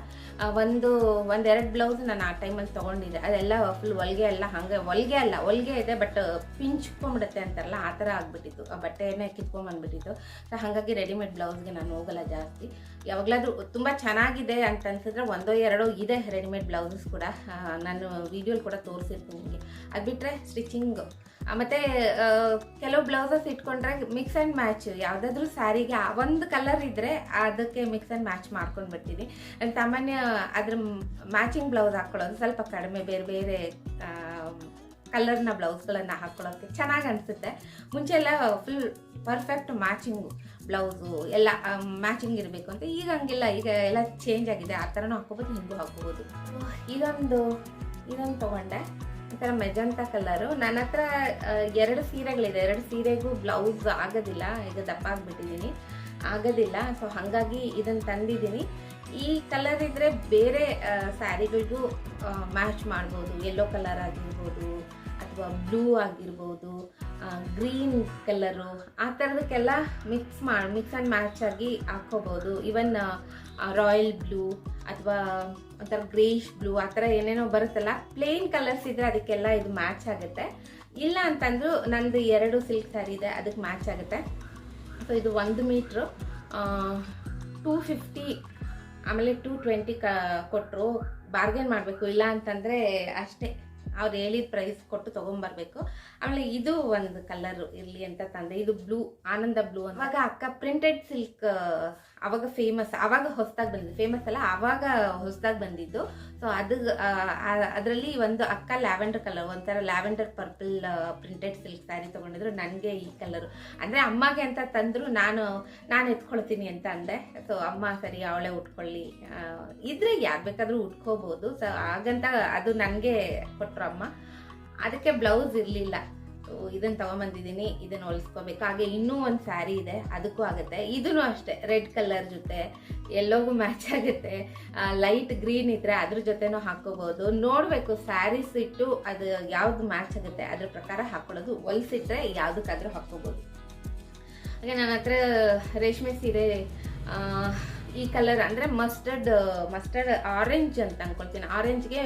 ಒಂದು ಒಂದೆರಡು ಬ್ಲೌಸ್ ನಾನು ಆ ಟೈಮಲ್ಲಿ ತೊಗೊಂಡಿದ್ದೆ. ಅದೆಲ್ಲ ಫುಲ್ ಹೊಲಿಗೆ ಎಲ್ಲ ಹಾಗೆ ಹೊಲಿಗೆ ಅಲ್ಲ ಹೊಲಿಗೆ ಇದೆ ಬಟ್ ಪಿಂಚ್ಕೊಂಡ್ಬಿಡುತ್ತೆ ಅಂತಾರಲ್ಲ ಆ ಥರ ಆಗಿಬಿಟ್ಟಿತ್ತು. ಆ ಬಟ್ಟೆನೇ ಕಿತ್ಕೊಂಡ್ಬಂದ್ಬಿಟ್ಟಿತ್ತು ಸೊ ಹಾಗಾಗಿ ರೆಡಿಮೇಡ್ ಬ್ಲೌಸ್ಗೆ ನಾನು ಹೋಗಲ್ಲ ಜಾಸ್ತಿ. ಯಾವಾಗಲಾದ್ರೂ ತುಂಬ ಚೆನ್ನಾಗಿದೆ ಅಂತ ಅನ್ಸಿದ್ರೆ ಒಂದೋ ಎರಡೋ ಇದೆ ರೆಡಿಮೇಡ್ ಬ್ಲೌಸಸ್ ಕೂಡ. ನಾನು ವಿಡಿಯೋಲಿ ಕೂಡ ತೋರಿಸಿರ್ತೀನಿ ನಿಮಗೆ. ಅದು ಬಿಟ್ಟರೆ ಸ್ಟಿಚಿಂಗ್ ಮತ್ತು ಕೆಲವು ಬ್ಲೌಸಸ್ ಇಟ್ಕೊಂಡ್ರೆ ಮಿಕ್ಸ್ ಆ್ಯಂಡ್ ಮ್ಯಾಚ್ ಯಾವುದಾದ್ರೂ ಸ್ಯಾರಿಗೆ ಆ, ಒಂದು ಕಲರ್ ಇದ್ದರೆ ಅದಕ್ಕೆ ಮಿಕ್ಸ್ ಆ್ಯಂಡ್ ಮ್ಯಾಚ್ ಮಾಡ್ಕೊಂಡು ಬರ್ತೀನಿ ನಾನು ಸಾಮಾನ್ಯ ಅದ್ರ ಮ್ಯಾಚಿಂಗ್ ಬ್ಲೌಸ್ ಹಾಕ್ಕೊಳ್ಳೋದು ಸ್ವಲ್ಪ ಕಡಿಮೆ, ಬೇರೆ ಬೇರೆ ಕಲರ್ನ ಬ್ಲೌಸ್ಗಳನ್ನು ಹಾಕ್ಕೊಳ್ಳೋಕ್ಕೆ ಚೆನ್ನಾಗಿ ಅನಿಸುತ್ತೆ. ಮುಂಚೆ ಎಲ್ಲ ಫುಲ್ ಪರ್ಫೆಕ್ಟ್ ಮ್ಯಾಚಿಂಗು ಬ್ಲೌಸು ಎಲ್ಲ ಮ್ಯಾಚಿಂಗ್ ಇರಬೇಕು ಅಂತ ಈಗ ಹಂಗಿಲ್ಲ. ಈಗ ಎಲ್ಲ ಚೇಂಜ್ ಆಗಿದೆ. ಆ ಥರನೂ ಹಾಕೋಬೋದು ಹಿಂಗೂ ಹಾಕೋಬೋದು ಇದೊಂದು ಇದೊಂದು ತೊಗೊಂಡೆ. ಈ ಥರ ಮೆಜಂತ ಕಲರು. ನನ್ನ ಹತ್ರ ಎರಡು ಸೀರೆಗಳಿದೆ. ಎರಡು ಸೀರೆಗೂ ಬ್ಲೌಸ್ ಆಗೋದಿಲ್ಲ. ಈಗ ದಪ್ಪ ಆಗಿಬಿಟ್ಟಿದ್ದೀನಿ ಆಗೋದಿಲ್ಲ. ಸೊ ಹಾಗಾಗಿ ಇದನ್ನು ತಂದಿದ್ದೀನಿ. ಈ ಕಲರ್ ಇದ್ದರೆ ಬೇರೆ ಸ್ಯಾರಿಗಳಿಗೂ ಮ್ಯಾಚ್ ಮಾಡ್ಬೋದು. ಯೆಲ್ಲೋ ಕಲರ್ ಆಗಿರ್ಬೋದು ಅಥವಾ ಬ್ಲೂ ಆಗಿರ್ಬೋದು. ಗ್ರೀನ್ ಕಲರು ಆ ಥರದಕ್ಕೆಲ್ಲ ಮಿಕ್ಸ್ ಮಾಡಿ ಮಿಕ್ಸ್ ಆ್ಯಂಡ್ ಮ್ಯಾಚ್ ಆಗಿ ಹಾಕ್ಕೋಬೋದು. ಈವನ್ ರಾಯಲ್ ಬ್ಲೂ ಅಥವಾ ಒಂಥರ ಗ್ರೇಷ್ ಬ್ಲೂ ಆ ಥರ ಏನೇನೋ ಬರುತ್ತಲ್ಲ ಪ್ಲೇನ್ ಕಲರ್ಸ್ ಇದ್ರೆ ಅದಕ್ಕೆಲ್ಲ ಇದು ಮ್ಯಾಚ್ ಆಗುತ್ತೆ. ಇಲ್ಲ ಅಂತಂದ್ರು ನಂದು ಎರಡು ಸಿಲ್ಕ್ ಸ್ಯಾರಿ ಇದೆ, ಅದಕ್ಕೆ ಮ್ಯಾಚ್ ಆಗುತ್ತೆ. ಸೊ ಇದು ಒಂದು ಮೀಟ್ರು ಟೂ ಫಿಫ್ಟಿ ಆಮೇಲೆ ಟೂ ಟ್ವೆಂಟಿ ಕೊಟ್ಟರು ಬಾರ್ಗೇನ್ ಮಾಡಬೇಕು. ಇಲ್ಲ ಅಂತಂದರೆ ಅಷ್ಟೇ. ಅವ್ರು ಹೇಳಿದ ಪ್ರೈಸ್ ಕೊಟ್ಟು ತೊಗೊಂಬರ್ಬೇಕು. ಆಮೇಲೆ ಇದು ಒಂದು ಕಲರ್ ಇರಲಿ ಅಂತ ತಂದೆ. ಇದು ಬ್ಲೂ ಆನಂದ ಬ್ಲೂ ಅಂತ. ಅಕ್ಕ ಪ್ರಿಂಟೆಡ್ ಸಿಲ್ಕ್ ಅವಾಗ ಫೇಮಸ್ ಅವಾಗ ಹೊಸದಾಗಿ ಬಂದಿದ್ದು. ಫೇಮಸ್ ಅಲ್ಲ, ಅವಾಗ ಹೊಸದಾಗಿ ಬಂದಿದ್ದು. ಸೊ ಅದು ಅದರಲ್ಲಿ ಒಂದು ಅಕ್ಕ ಲ್ಯಾವೆಂಡರ್ ಕಲರ್, ಒಂಥರ lavender purple printed silk sari ತೊಗೊಂಡಿದ್ರು. ನನಗೆ ಈ ಕಲರು. ಅಂದರೆ ಅಮ್ಮಗೆ ಅಂತ ತಂದರು, ನಾನು ನಾನು ಎತ್ಕೊಳ್ತೀನಿ ಅಂತ ಅಂದೆ. ಸೊ ಅಮ್ಮ ಸರಿ, ಅವಳೆ ಉಟ್ಕೊಳ್ಳಿ. ಇದ್ರೆ ಯಾರು ಬೇಕಾದರೂ ಉಟ್ಕೋಬೋದು. ಸೊ ಹಾಗಂತ ಅದು ನನಗೆ ಕೊಟ್ಟರು ಅಮ್ಮ. ಅದಕ್ಕೆ ಬ್ಲೌಸ್ ಇರಲಿಲ್ಲ. ಇದನ್ನು ತಗೊಂಬಂದಿದ್ದೀನಿ ಇದನ್ನು ಹೊಲಿಸ್ಕೋಬೇಕು. ಹಾಗೆ ಇನ್ನೂ ಒಂದು ಸ್ಯಾರಿ ಇದೆ, ಅದಕ್ಕೂ ಆಗುತ್ತೆ. ಇದೂ ಅಷ್ಟೇ, ರೆಡ್ ಕಲರ್ ಜೊತೆ, ಎಲ್ಲೋಗೂ ಮ್ಯಾಚ್ ಆಗುತ್ತೆ. ಲೈಟ್ ಗ್ರೀನ್ ಇದ್ರೆ ಅದ್ರ ಜೊತೆನೂ ಹಾಕೋಬಹುದು ನೋಡಬೇಕು, ಸ್ಯಾರೀಸ್ ಇಟ್ಟು ಅದು ಯಾವ್ದು ಮ್ಯಾಚ್ ಆಗುತ್ತೆ, ಅದ್ರ ಪ್ರಕಾರ ಹಾಕೊಳ್ಳೋದು. ಹೊಲಿಸಿಟ್ರೆ ಯಾವುದಕ್ಕಾದ್ರೂ ಹಾಕೋಬಹುದು ಹಾಗೆ ನನ್ನ ಹತ್ರ ರೇಷ್ಮೆ ಸೀರೆ ಈ ಕಲರ್ ಅಂದರೆ ಮಸ್ಟರ್ಡ್ ಮಸ್ಟರ್ಡ್ ಆರೆಂಜ್ ಅಂತ ಅನ್ಕೊಳ್ತೀನಿ. ಆರೆಂಜ್ಗೆ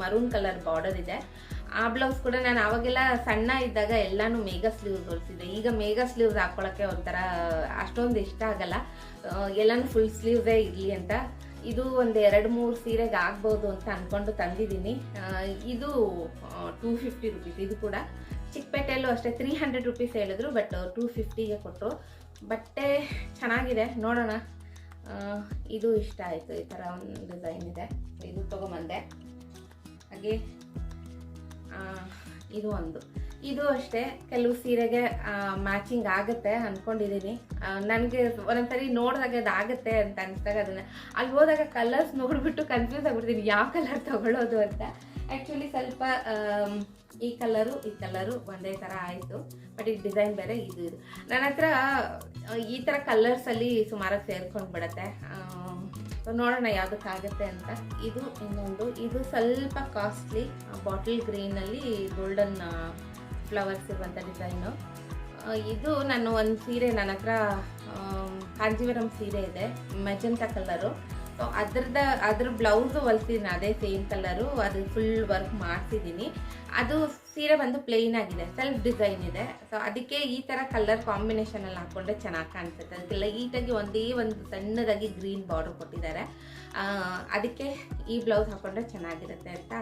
ಮರೂನ್ ಕಲರ್ ಬಾರ್ಡರ್ ಇದೆ. ಆ ಬ್ಲೌಸ್ ಕೂಡ ನಾನು ಅವಾಗೆಲ್ಲ ಸಣ್ಣ ಇದ್ದಾಗ ಎಲ್ಲಾನು ಮೇಗಾ ಸ್ಲೀವ್ಸ್ ಹೊಲಿಸಿದ್ದೆ. ಈಗ ಮೇಗಾ ಸ್ಲೀವ್ಸ್ ಹಾಕೊಳಕ್ಕೆ ಒಂಥರ ಅಷ್ಟೊಂದು ಇಷ್ಟ ಆಗಲ್ಲ. ಎಲ್ಲಾನು ಫುಲ್ ಸ್ಲೀವ್ಸೇ ಇರಲಿ ಅಂತ. ಇದು ಒಂದು ಎರಡು ಮೂರು ಸೀರೆಗೆ ಆಗ್ಬೋದು ಅಂತ ಅಂದ್ಕೊಂಡು ತಂದಿದ್ದೀನಿ. ಇದು ಟೂ ಫಿಫ್ಟಿ ರುಪೀಸ್ ಇದು ಕೂಡ. ಚಿಕ್ಕಪೇಟೆಯಲ್ಲೂ ಅಷ್ಟೇ ತ್ರೀ ಹಂಡ್ರೆಡ್ ರುಪೀಸ್ ಹೇಳಿದ್ರು ಬಟ್ ಟೂ ಫಿಫ್ಟಿಗೆ ಕೊಟ್ಟರು ಬಟ್ಟೆ ಚೆನ್ನಾಗಿದೆ, ನೋಡೋಣ. ಇದು ಇಷ್ಟ ಆಯಿತು, ಈ ಥರ ಒಂದು ಡಿಸೈನ್ ಇದೆ. ಇದು ತೊಗೊಂಬಂದೆ. ಹಾಗೆ ಇದು ಒಂದು. ಇದು ಅಷ್ಟೇ. ಕೆಲವು ಸೀರೆಗೆ ಮ್ಯಾಚಿಂಗ್ ಆಗುತ್ತೆ ಅಂದ್ಕೊಂಡಿದ್ದೀನಿ ನನಗೆ ಒಂದೊಂದ್ಸರಿ ನೋಡಿದಾಗ ಅದಾಗುತ್ತೆ ಅಂತ ಅನಿಸ್ದಾಗ ಅದನ್ನು ಅಲ್ಲಿ ಹೋದಾಗ ಕಲರ್ಸ್ ನೋಡಿಬಿಟ್ಟು ಕನ್ಫ್ಯೂಸ್ ಆಗ್ಬಿಡ್ತೀನಿ. ಯಾವ ಕಲರ್ ತಗೊಳ್ಳೋದು ಅಂತ. ಆ್ಯಕ್ಚುಲಿ ಸ್ವಲ್ಪ ಈ ಕಲರು ಈ ಕಲರು ಒಂದೇ ಥರ ಆಯಿತು. ಬಟ್ ಈ ಡಿಸೈನ್ ಬೇರೆ, ಇದು ಇದು. ನನ್ನ ಹತ್ರ ಈ ಥರ ಕಲರ್ಸಲ್ಲಿ ಸುಮಾರಾಗಿ ಸೇರ್ಕೊಂಡು ಬಿಡುತ್ತೆ ನೋಡೋಣ ಯಾವುದಕ್ಕಾಗುತ್ತೆ ಅಂತ. ಇದು ಇನ್ನೊಂದು. ಇದು ಸ್ವಲ್ಪ ಕಾಸ್ಟ್ಲಿ ಬಾಟಲ್ ಗ್ರೀನಲ್ಲಿ ಗೋಲ್ಡನ್ ಫ್ಲವರ್ಸ್ ಇರುವಂಥ ಡಿಸೈನು ಇದು ನಾನು ಒಂದು ಸೀರೆ ನನ್ನ ಹತ್ರ ಕಾಂಜೀವರಂ ಸೀರೆ ಇದೆ ಮೆಜಂತ ಕಲರು ಸೊ ಅದ್ರದ, ಅದ್ರ ಬ್ಲೌಸು ಹೊಲ್ಸಿದ್ದೀನಿ ಅದೇ ಸೇಮ್ ಕಲರು ಅದು ಫುಲ್ ವರ್ಕ್ ಮಾಡ್ತಿದ್ದೀನಿ ಅದು ಸೀರೆ ಬಂದು ಪ್ಲೇನ್ ಆಗಿದೆ ಸೆಲ್ಫ್ ಡಿಸೈನ್ ಇದೆ. ಸೊ ಅದಕ್ಕೆ ಈ ತರ ಕಲರ್ ಕಾಂಬಿನೇಷನಲ್ಲಿ ಹಾಕೊಂಡ್ರೆ ಚೆನ್ನಾಗಿ ಕಾಣಿಸುತ್ತೆ. ಅದಕ್ಕೆ ಆಗಿ ಒಂದೇ ಒಂದು ಸಣ್ಣದಾಗಿ ಗ್ರೀನ್ ಬಾರ್ಡರ್ ಕೊಟ್ಟಿದ್ದಾರೆ. ಅದಕ್ಕೆ ಈ ಬ್ಲೌಸ್ ಹಾಕೊಂಡ್ರೆ ಚೆನ್ನಾಗಿರುತ್ತೆ ಅಂತ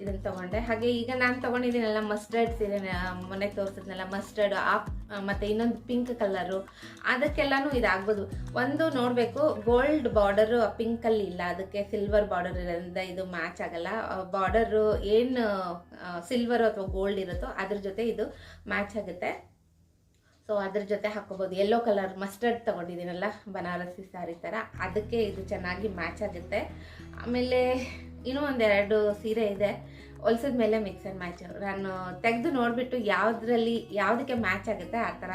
ಇದನ್ನು ತೊಗೊಂಡೆ. ಹಾಗೆ ಈಗ ನಾನು ತೊಗೊಂಡಿದ್ದೀನಲ್ಲ ಮಸ್ಟರ್ಡ್ ಸೀರೆ ಮನೆಗೆ ತೋರಿಸಿದ್ನಲ್ಲ ಮಸ್ಟರ್ಡ್ ಆಪ್ ಮತ್ತು ಇನ್ನೊಂದು ಪಿಂಕ್ ಕಲರು ಅದಕ್ಕೆಲ್ಲನೂ ಇದಾಗ್ಬೋದು. ಒಂದು ನೋಡಬೇಕು ಗೋಲ್ಡ್ ಬಾರ್ಡರು ಪಿಂಕಲ್ಲಿ ಇಲ್ಲ. ಅದಕ್ಕೆ ಸಿಲ್ವರ್ ಬಾರ್ಡರ್ ಇರೋದ್ರಿಂದ ಇದು ಮ್ಯಾಚ್ ಆಗಲ್ಲ. ಬಾರ್ಡರು ಏನು ಸಿಲ್ವರ್ ಅಥವಾ ಗೋಲ್ಡ್ ಇರುತ್ತೋ ಅದ್ರ ಜೊತೆ ಇದು ಮ್ಯಾಚ್ ಆಗುತ್ತೆ. ಸೊ ಅದ್ರ ಜೊತೆ ಹಾಕೋಬೋದು ಯೆಲ್ಲೋ ಕಲರ್ ಮಸ್ಟರ್ಡ್ ತೊಗೊಂಡಿದ್ದೀನಲ್ಲ, ಬನಾರಸಿ ಸ್ಯಾರಿ ಥರ ಅದಕ್ಕೆ ಇದು ಚೆನ್ನಾಗಿ ಮ್ಯಾಚ್ ಆಗುತ್ತೆ. ಆಮೇಲೆ ಇನ್ನೂ ಒಂದೆರಡು ಸೀರೆ ಇದೆ. ಹೊಲ್ಸಿದ ಮೇಲೆ ಮಿಕ್ಸ್ ಆ್ಯಂಡ್ ಮ್ಯಾಚ್ ನಾನು ತೆಗೆದು ನೋಡಿಬಿಟ್ಟು ಯಾವುದ್ರಲ್ಲಿ ಯಾವುದಕ್ಕೆ ಮ್ಯಾಚ್ ಆಗುತ್ತೆ ಆ ಥರ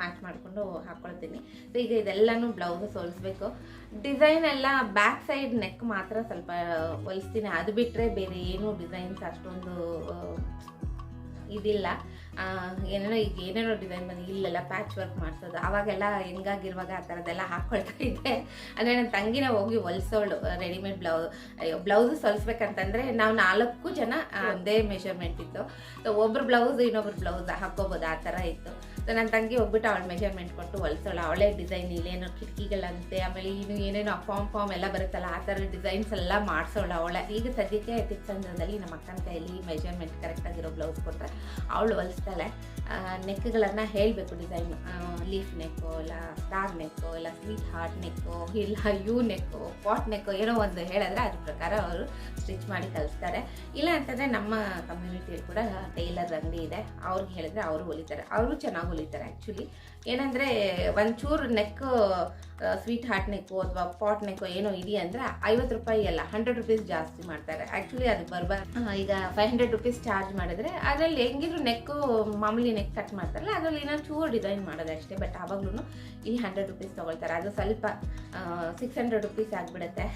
ಮ್ಯಾಚ್ ಮಾಡಿಕೊಂಡು ಹಾಕ್ಕೊಳ್ತೀನಿ. ಸೊ ಈಗ ಇದೆಲ್ಲನೂ ಬ್ಲೌಸಸ್ ಹೊಲಿಸ್ಬೇಕು. ಡಿಸೈನ್ ಎಲ್ಲ ಬ್ಯಾಕ್ ಸೈಡ್ ನೆಕ್ ಮಾತ್ರ ಸ್ವಲ್ಪ ಹೊಲಿಸ್ತೀನಿ. ಅದು ಬಿಟ್ಟರೆ ಬೇರೆ ಏನೂ ಡಿಸೈನ್ಸ್ ಅಷ್ಟೊಂದು ಇದಿಲ್ಲ. ಏನೇನೋ ಈಗ ಏನೇನೋ ಡಿಸೈನ್ ಬಂದು ಇಲ್ಲೆಲ್ಲ ಪ್ಯಾಚ್ ವರ್ಕ್ ಮಾಡ್ಸೋದು. ಅವಾಗೆಲ್ಲ ಹೆಂಗಾಗಿರುವಾಗ ಆ ಥರದ್ದೆಲ್ಲ ಹಾಕ್ಕೊಳ್ತಾ ಇದ್ದೆ. ಅಂದರೆ ನನ್ನ ತಂಗಿನ ಹೋಗಿ ಹೊಲ್ಸೋಳು ರೆಡಿಮೇಡ್ ಬ್ಲೌಸ್ ಬ್ಲೌಸ್ ಹೊಲಿಸ್ಬೇಕಂತಂದರೆ ನಾವು ನಾಲ್ಕು ಜನ ಒಂದೇ ಮೆಷರ್ಮೆಂಟ್ ಇತ್ತು. ಸೊ ಒಬ್ರು ಬ್ಲೌಸ್ ಇನ್ನೊಬ್ರು ಬ್ಲೌಸ್ ಹಾಕ್ಕೋಬೋದು, ಆ ಥರ ಇತ್ತು. ನನ್ನ ತಂಗಿ ಹೋಗ್ಬಿಟ್ಟು ಅವಳು ಮೆಷರ್ಮೆಂಟ್ ಕೊಟ್ಟು ಹೊಲ್ಸೋಳು. ಅವಳೇ ಡಿಸೈನ್ ಇಲ್ಲೇನೋ ಕಿಟಕಿಗಳಂತೆ, ಆಮೇಲೆ ಇನ್ನು ಏನೇನೋ ಫಾರ್ಮ್ ಫಾರ್ಮ್ ಎಲ್ಲ ಬರುತ್ತಲ್ಲ, ಆ ಥರ ಡಿಸೈನ್ಸ್ ಎಲ್ಲ ಮಾಡಿಸೋಳು ಅವಳೆ. ಈಗ ಸದ್ಯಕ್ಕೆ ತಿಪ್ಪಂದ್ರದಲ್ಲಿ ನಮ್ಮ ಅಕ್ಕನ ಕೈಯಲ್ಲಿ ಮೆಜರ್ಮೆಂಟ್ ಕರೆಕ್ಟಾಗಿರೋ ಬ್ಲೌಸ್ ಕೊಟ್ಟರೆ ಅವಳು ಹೊಲಿಸ್ತಾಳೆ. ನೆಕ್ಗಳನ್ನು ಹೇಳಬೇಕು ಡಿಸೈನ್ ಲೀಫ್ ನೆಕ್ಕು ಇಲ್ಲ ಸ್ಟಾರ್ ನೆಕ್ಕು ಇಲ್ಲ ಸ್ವೀಟ್ ಹಾರ್ಟ್ ನೆಕ್ಕು ಇಲ್ಲ ಯೂ ನೆಕ್ಕು ಪಾಟ್ ನೆಕ್ಕು ಏನೋ ಒಂದು ಹೇಳಿದ್ರೆ ಅದ್ರ ಪ್ರಕಾರ ಅವರು ಸ್ಟಿಚ್ ಮಾಡಿ ಕಲಿಸ್ತಾರೆ. ಇಲ್ಲ ಅಂತಂದರೆ ನಮ್ಮ ಕಮ್ಯುನಿಟಿಯಲ್ಲಿ ಕೂಡ ಟೈಲರ್ ಅಂಗಡಿ ಇದೆ. ಅವ್ರಿಗೆ ಹೇಳಿದ್ರೆ ಅವರು ಹೊಲಿತಾರೆ. ಅವರು ಚೆನ್ನಾಗಿ ಹೊಲಿತಾರೆ ಆ್ಯಕ್ಚುಲಿ ಏನಂದರೆ ಒಂಚೂರು ನೆಕ್ ಸ್ವೀಟ್ ಹಾರ್ಟ್ ನೆಕ್ಕು ಅಥವಾ ಪಾಟ್ ನೆಕ್ಕು ಏನೋ ಇಡಿ ಅಂದರೆ ಐವತ್ತು ರೂಪಾಯಿ ಅಲ್ಲ ಹಂಡ್ರೆಡ್ ರುಪೀಸ್ ಜಾಸ್ತಿ ಮಾಡ್ತಾರೆ. ಆ್ಯಕ್ಚುಲಿ ಅದು ಬರ್ಬಾರ್ದು ಈಗ ಫೈವ್ ಹಂಡ್ರೆಡ್ ರುಪೀಸ್ ಚಾರ್ಜ್ ಮಾಡಿದ್ರೆ ಅದರಲ್ಲಿ ಹೆಂಗಿದ್ರು ನೆಕ್ಕು ಮಾಮೂಲಿ ನೆಕ್ ಕಟ್ ಮಾಡ್ತಾರಲ್ಲ, ಅದರಲ್ಲಿ ಏನೋ ಚೂರು ಡಿಸೈನ್ ಮಾಡೋದು ಅಷ್ಟೇ. ಬಟ್ ಆವಾಗ್ಲೂ ಈ ಹಂಡ್ರೆಡ್ ರುಪೀಸ್ ತೊಗೊಳ್ತಾರೆ. ಅದು ಸ್ವಲ್ಪ ಸಿಕ್ಸ್ ಹಂಡ್ರೆಡ್ ರುಪೀಸ್ ಆಗಿಬಿಡುತ್ತೆ.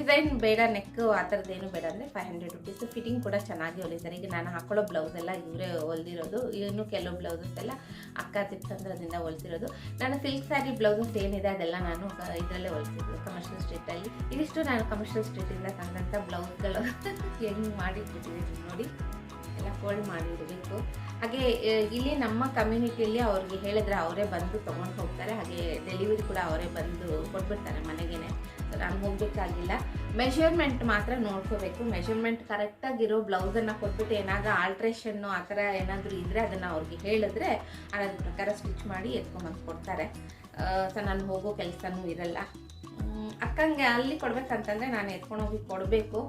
ಡಿಸೈನ್ ಬೇಡ ನೆಕ್ಕು ಆ ಏನು ಬೇಡ ಅಂದರೆ ಫೈವ್ ಹಂಡ್ರೆಡ್ ರುಪೀಸ್ ಫಿಟ್ಟಿಂಗ್ ಕೂಡ ಚೆನ್ನಾಗಿ ಹೊಲಿತಾರೆ. ಈಗ ನಾನು ಹಾಕೊಳ್ಳೋ ಬ್ಲೌಸ್ ಎಲ್ಲ ಇವರೇ ಹೊಲ್ದಿರೋದು. ಇನ್ನು ಕೆಲವು ಬ್ಲೌಸಸ್ ಎಲ್ಲ ಅಕ್ಕ ತಿಪ್ಪಂದ್ರದಿಂದ ಹೊಲಿಸಿರೋದು ನಾನು ಸಿಲ್ಕ್ ಸ್ಯಾರಿ ಬ್ಲೌಸಸ್ ಏನಿದೆ ಅದೆಲ್ಲ ನಾನು ಇದರಲ್ಲೇ ಹೊಲಿಸಿದ್ದು ಕಮರ್ಷಿಯಲ್ ಸ್ಟ್ರೀಟಲ್ಲಿ ಇದಿಷ್ಟು ನಾನು ಕಮರ್ಷಿಯಲ್ ಸ್ಟ್ರೀಟಿಂದ ತಂದಂಥ ಬ್ಲೌಸ್ಗಳು ಹೆಂಗೆ ಮಾಡಿಟ್ಬಿಟ್ಟಿದ್ದೀನಿ ನೋಡಿ. ಎಲ್ಲ ಫೋಲ್ಡ್ ಮಾಡಿಡಬೇಕು. ಹಾಗೆ ಇಲ್ಲಿ ನಮ್ಮ ಕಮ್ಯುನಿಟಿಯಲ್ಲಿ ಅವ್ರಿಗೆ ಹೇಳಿದ್ರೆ ಅವರೇ ಬಂದು ತೊಗೊಂಡು ಹೋಗ್ತಾರೆ. ಹಾಗೆ ಡೆಲಿವರಿ ಕೂಡ ಅವರೇ ಬಂದು ಕೊಟ್ಬಿಡ್ತಾರೆ ಮನೆಗೇನೆ. ನಾನು ಹೋಗಬೇಕಾಗಿಲ್ಲ ಮೆಷರ್ಮೆಂಟ್ ಮಾತ್ರ ನೋಡ್ಕೋಬೇಕು. ಮೆಷರ್ಮೆಂಟ್ ಕರೆಕ್ಟಾಗಿರೋ ಬ್ಲೌಸನ್ನು ಕೊಟ್ಬಿಟ್ಟು ಏನಾದರೂ ಆಲ್ಟ್ರೇಷನ್ನು ಆ ಥರ ಏನಾದರೂ ಇದ್ದರೆ ಅದನ್ನು ಅವ್ರಿಗೆ ಹೇಳಿದ್ರೆ ಅದ್ರ ಪ್ರಕಾರ ಸ್ಟಿಚ್ ಮಾಡಿ ಎತ್ಕೊಂಬಂದು ಕೊಡ್ತಾರೆ. ಸೊ ನಾನು ಹೋಗೋ ಕೆಲಸನೂ ಇರಲ್ಲ. ಅಕ್ಕಂಗೆ ಅಲ್ಲಿ ಕೊಡ್ಬೇಕಂತಂದರೆ ನಾನು ಎತ್ಕೊಂಡು ಹೋಗಿ ಕೊಡಬೇಕು.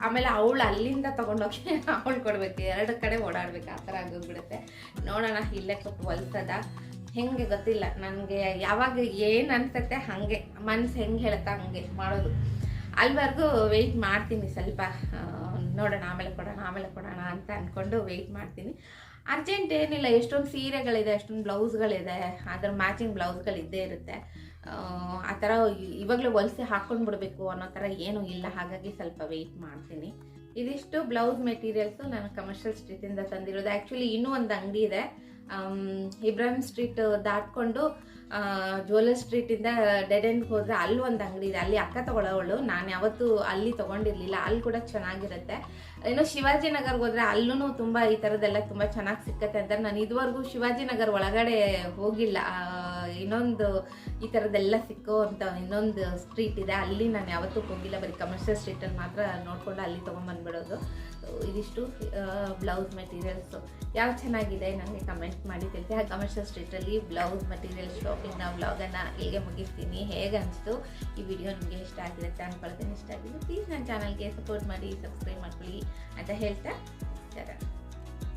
ಆಮೇಲೆ ಅವಳು ಅಲ್ಲಿಂದ ತೊಗೊಂಡೋಗಿ ಅವಳು ಕೊಡಬೇಕು. ಎರಡು ಕಡೆ ಓಡಾಡ್ಬೇಕು. ಆ ಥರ ಆಗೋಗ್ಬಿಡುತ್ತೆ. ನೋಡೋಣ, ಇಲ್ಲೇ ಕೊಟ್ಟು ಹೊಲ್ಸದ. ಹೆಂಗೆ ಗೊತ್ತಿಲ್ಲ. ನನಗೆ ಯಾವಾಗ ಏನು ಅನ್ಸುತ್ತೆ ಹಾಗೆ ಮನ್ಸು ಹೆಂಗೆ ಹೇಳುತ್ತಾ ಹಂಗೆ ಮಾಡೋದು. ಅಲ್ಲಿವರೆಗೂ ವೆಯ್ಟ್ ಮಾಡ್ತೀನಿ ಸ್ವಲ್ಪ ನೋಡೋಣ ಆಮೇಲೆ ಕೊಡೋಣ ಆಮೇಲೆ ಕೊಡೋಣ ಅಂತ ಅಂದ್ಕೊಂಡು ವೆಯ್ಟ್ ಮಾಡ್ತೀನಿ. ಅರ್ಜೆಂಟ್ ಏನಿಲ್ಲ ಎಷ್ಟೊಂದು ಸೀರೆಗಳಿದೆ ಎಷ್ಟೊಂದು ಬ್ಲೌಸ್ಗಳಿದೆ ಅದ್ರ ಮ್ಯಾಚಿಂಗ್ ಬ್ಲೌಸ್ಗಳು ಇದ್ದೇ ಇರುತ್ತೆ. ಆ, ಥರ ಇವಾಗಲೇ ಹೊಲಿಸಿ ಹಾಕ್ಕೊಂಡು ಬಿಡಬೇಕು ಅನ್ನೋ ಥರ ಏನೂ ಇಲ್ಲ ಹಾಗಾಗಿ ಸ್ವಲ್ಪ ವೆಯ್ಟ್ ಮಾಡ್ತೀನಿ. ಇದಿಷ್ಟು ಬ್ಲೌಸ್ ಮೆಟೀರಿಯಲ್ಸು ನಾನು ಕಮರ್ಷಿಯಲ್ ಸ್ಟ್ರೀಟಿಂದ ತಂದಿರೋದು. ಆ್ಯಕ್ಚುಲಿ ಇನ್ನೂ ಒಂದು ಅಂಗಡಿ ಇದೆ. ಇಬ್ರಾಹಿಂ ಸ್ಟ್ರೀಟ್ ದಾಟ್ಕೊಂಡು ಜ್ಯುವೆಲರ್ ಸ್ಟ್ರೀಟಿಂದ ಡೆಡ್ ಎಂಡ್ಗೆ ಹೋದರೆ ಅಲ್ಲಿ ಒಂದು ಅಂಗಡಿ ಇದೆ. ಅಲ್ಲಿ ಅಕ್ಕ ತಗೊಳ್ಳೋವಳು. ನಾನು ಯಾವತ್ತೂ ಅಲ್ಲಿ ತೊಗೊಂಡಿರಲಿಲ್ಲ. ಅಲ್ಲಿ ಕೂಡ ಚೆನ್ನಾಗಿರುತ್ತೆ. ಇನ್ನು ಶಿವಾಜಿನಗರ್ಗೆ ಹೋದರೆ ಅಲ್ಲೂ ತುಂಬ ಈ ಥರದ್ದೆಲ್ಲ ತುಂಬ ಚೆನ್ನಾಗಿ ಸಿಕ್ಕತ್ತೆ ಅಂತ ನಾನು ಇದುವರೆಗೂ ಶಿವಾಜಿನಗರ್ ಒಳಗಡೆ ಹೋಗಿಲ್ಲ. ಇನ್ನೊಂದು ಈ ಥರದ್ದೆಲ್ಲ ಸಿಕ್ಕೋ ಅಂತ ಇನ್ನೊಂದು ಸ್ಟ್ರೀಟ್ ಇದೆ. ಅಲ್ಲಿ ನಾನು ಯಾವತ್ತೂ ಹೋಗಿಲ್ಲ. ಬರೀ ಕಮರ್ಷಿಯಲ್ ಸ್ಟ್ರೀಟಲ್ಲಿ ಮಾತ್ರ ನೋಡಿಕೊಂಡು ಅಲ್ಲಿ ತೊಗೊಂಬಂದ್ಬಿಡೋದು. ಇದಿಷ್ಟು ಬ್ಲೌಸ್ ಮೆಟೀರಿಯಲ್ಸು ಯಾವ ಚೆನ್ನಾಗಿದೆ ನನಗೆ ಕಮೆಂಟ್ ಮಾಡಿ ತಿಳಿಸಿ. ಆ ಕಮರ್ಷಿಯಲ್ ಸ್ಟ್ರೀಟಲ್ಲಿ ಬ್ಲೌಸ್ ಮಟೀರಿಯಲ್ ಶಾಪಿಂಗ್ನ ಬ್ಲಾಗನ್ನು ಹೇಗೆ ಮುಗಿಸ್ತೀನಿ. ಹೇಗೆ ಅನಿಸ್ತು? ಈ ವಿಡಿಯೋ ನಿಮಗೆ ಇಷ್ಟ ಆಗಿರುತ್ತೆ ಅಂದ್ಕೊಳ್ತೀನಿ ಇಷ್ಟ ಆಗಿದೆ ಪ್ಲೀಸ್ ನನ್ನ ಚಾನಲ್ಗೆ ಸಪೋರ್ಟ್ ಮಾಡಿ ಸಬ್ಸ್ಕ್ರೈಬ್ ಮಾಡ್ಕೊಳ್ಳಿ ಅಂತ ಹೇಳ್ತಾ ಸರ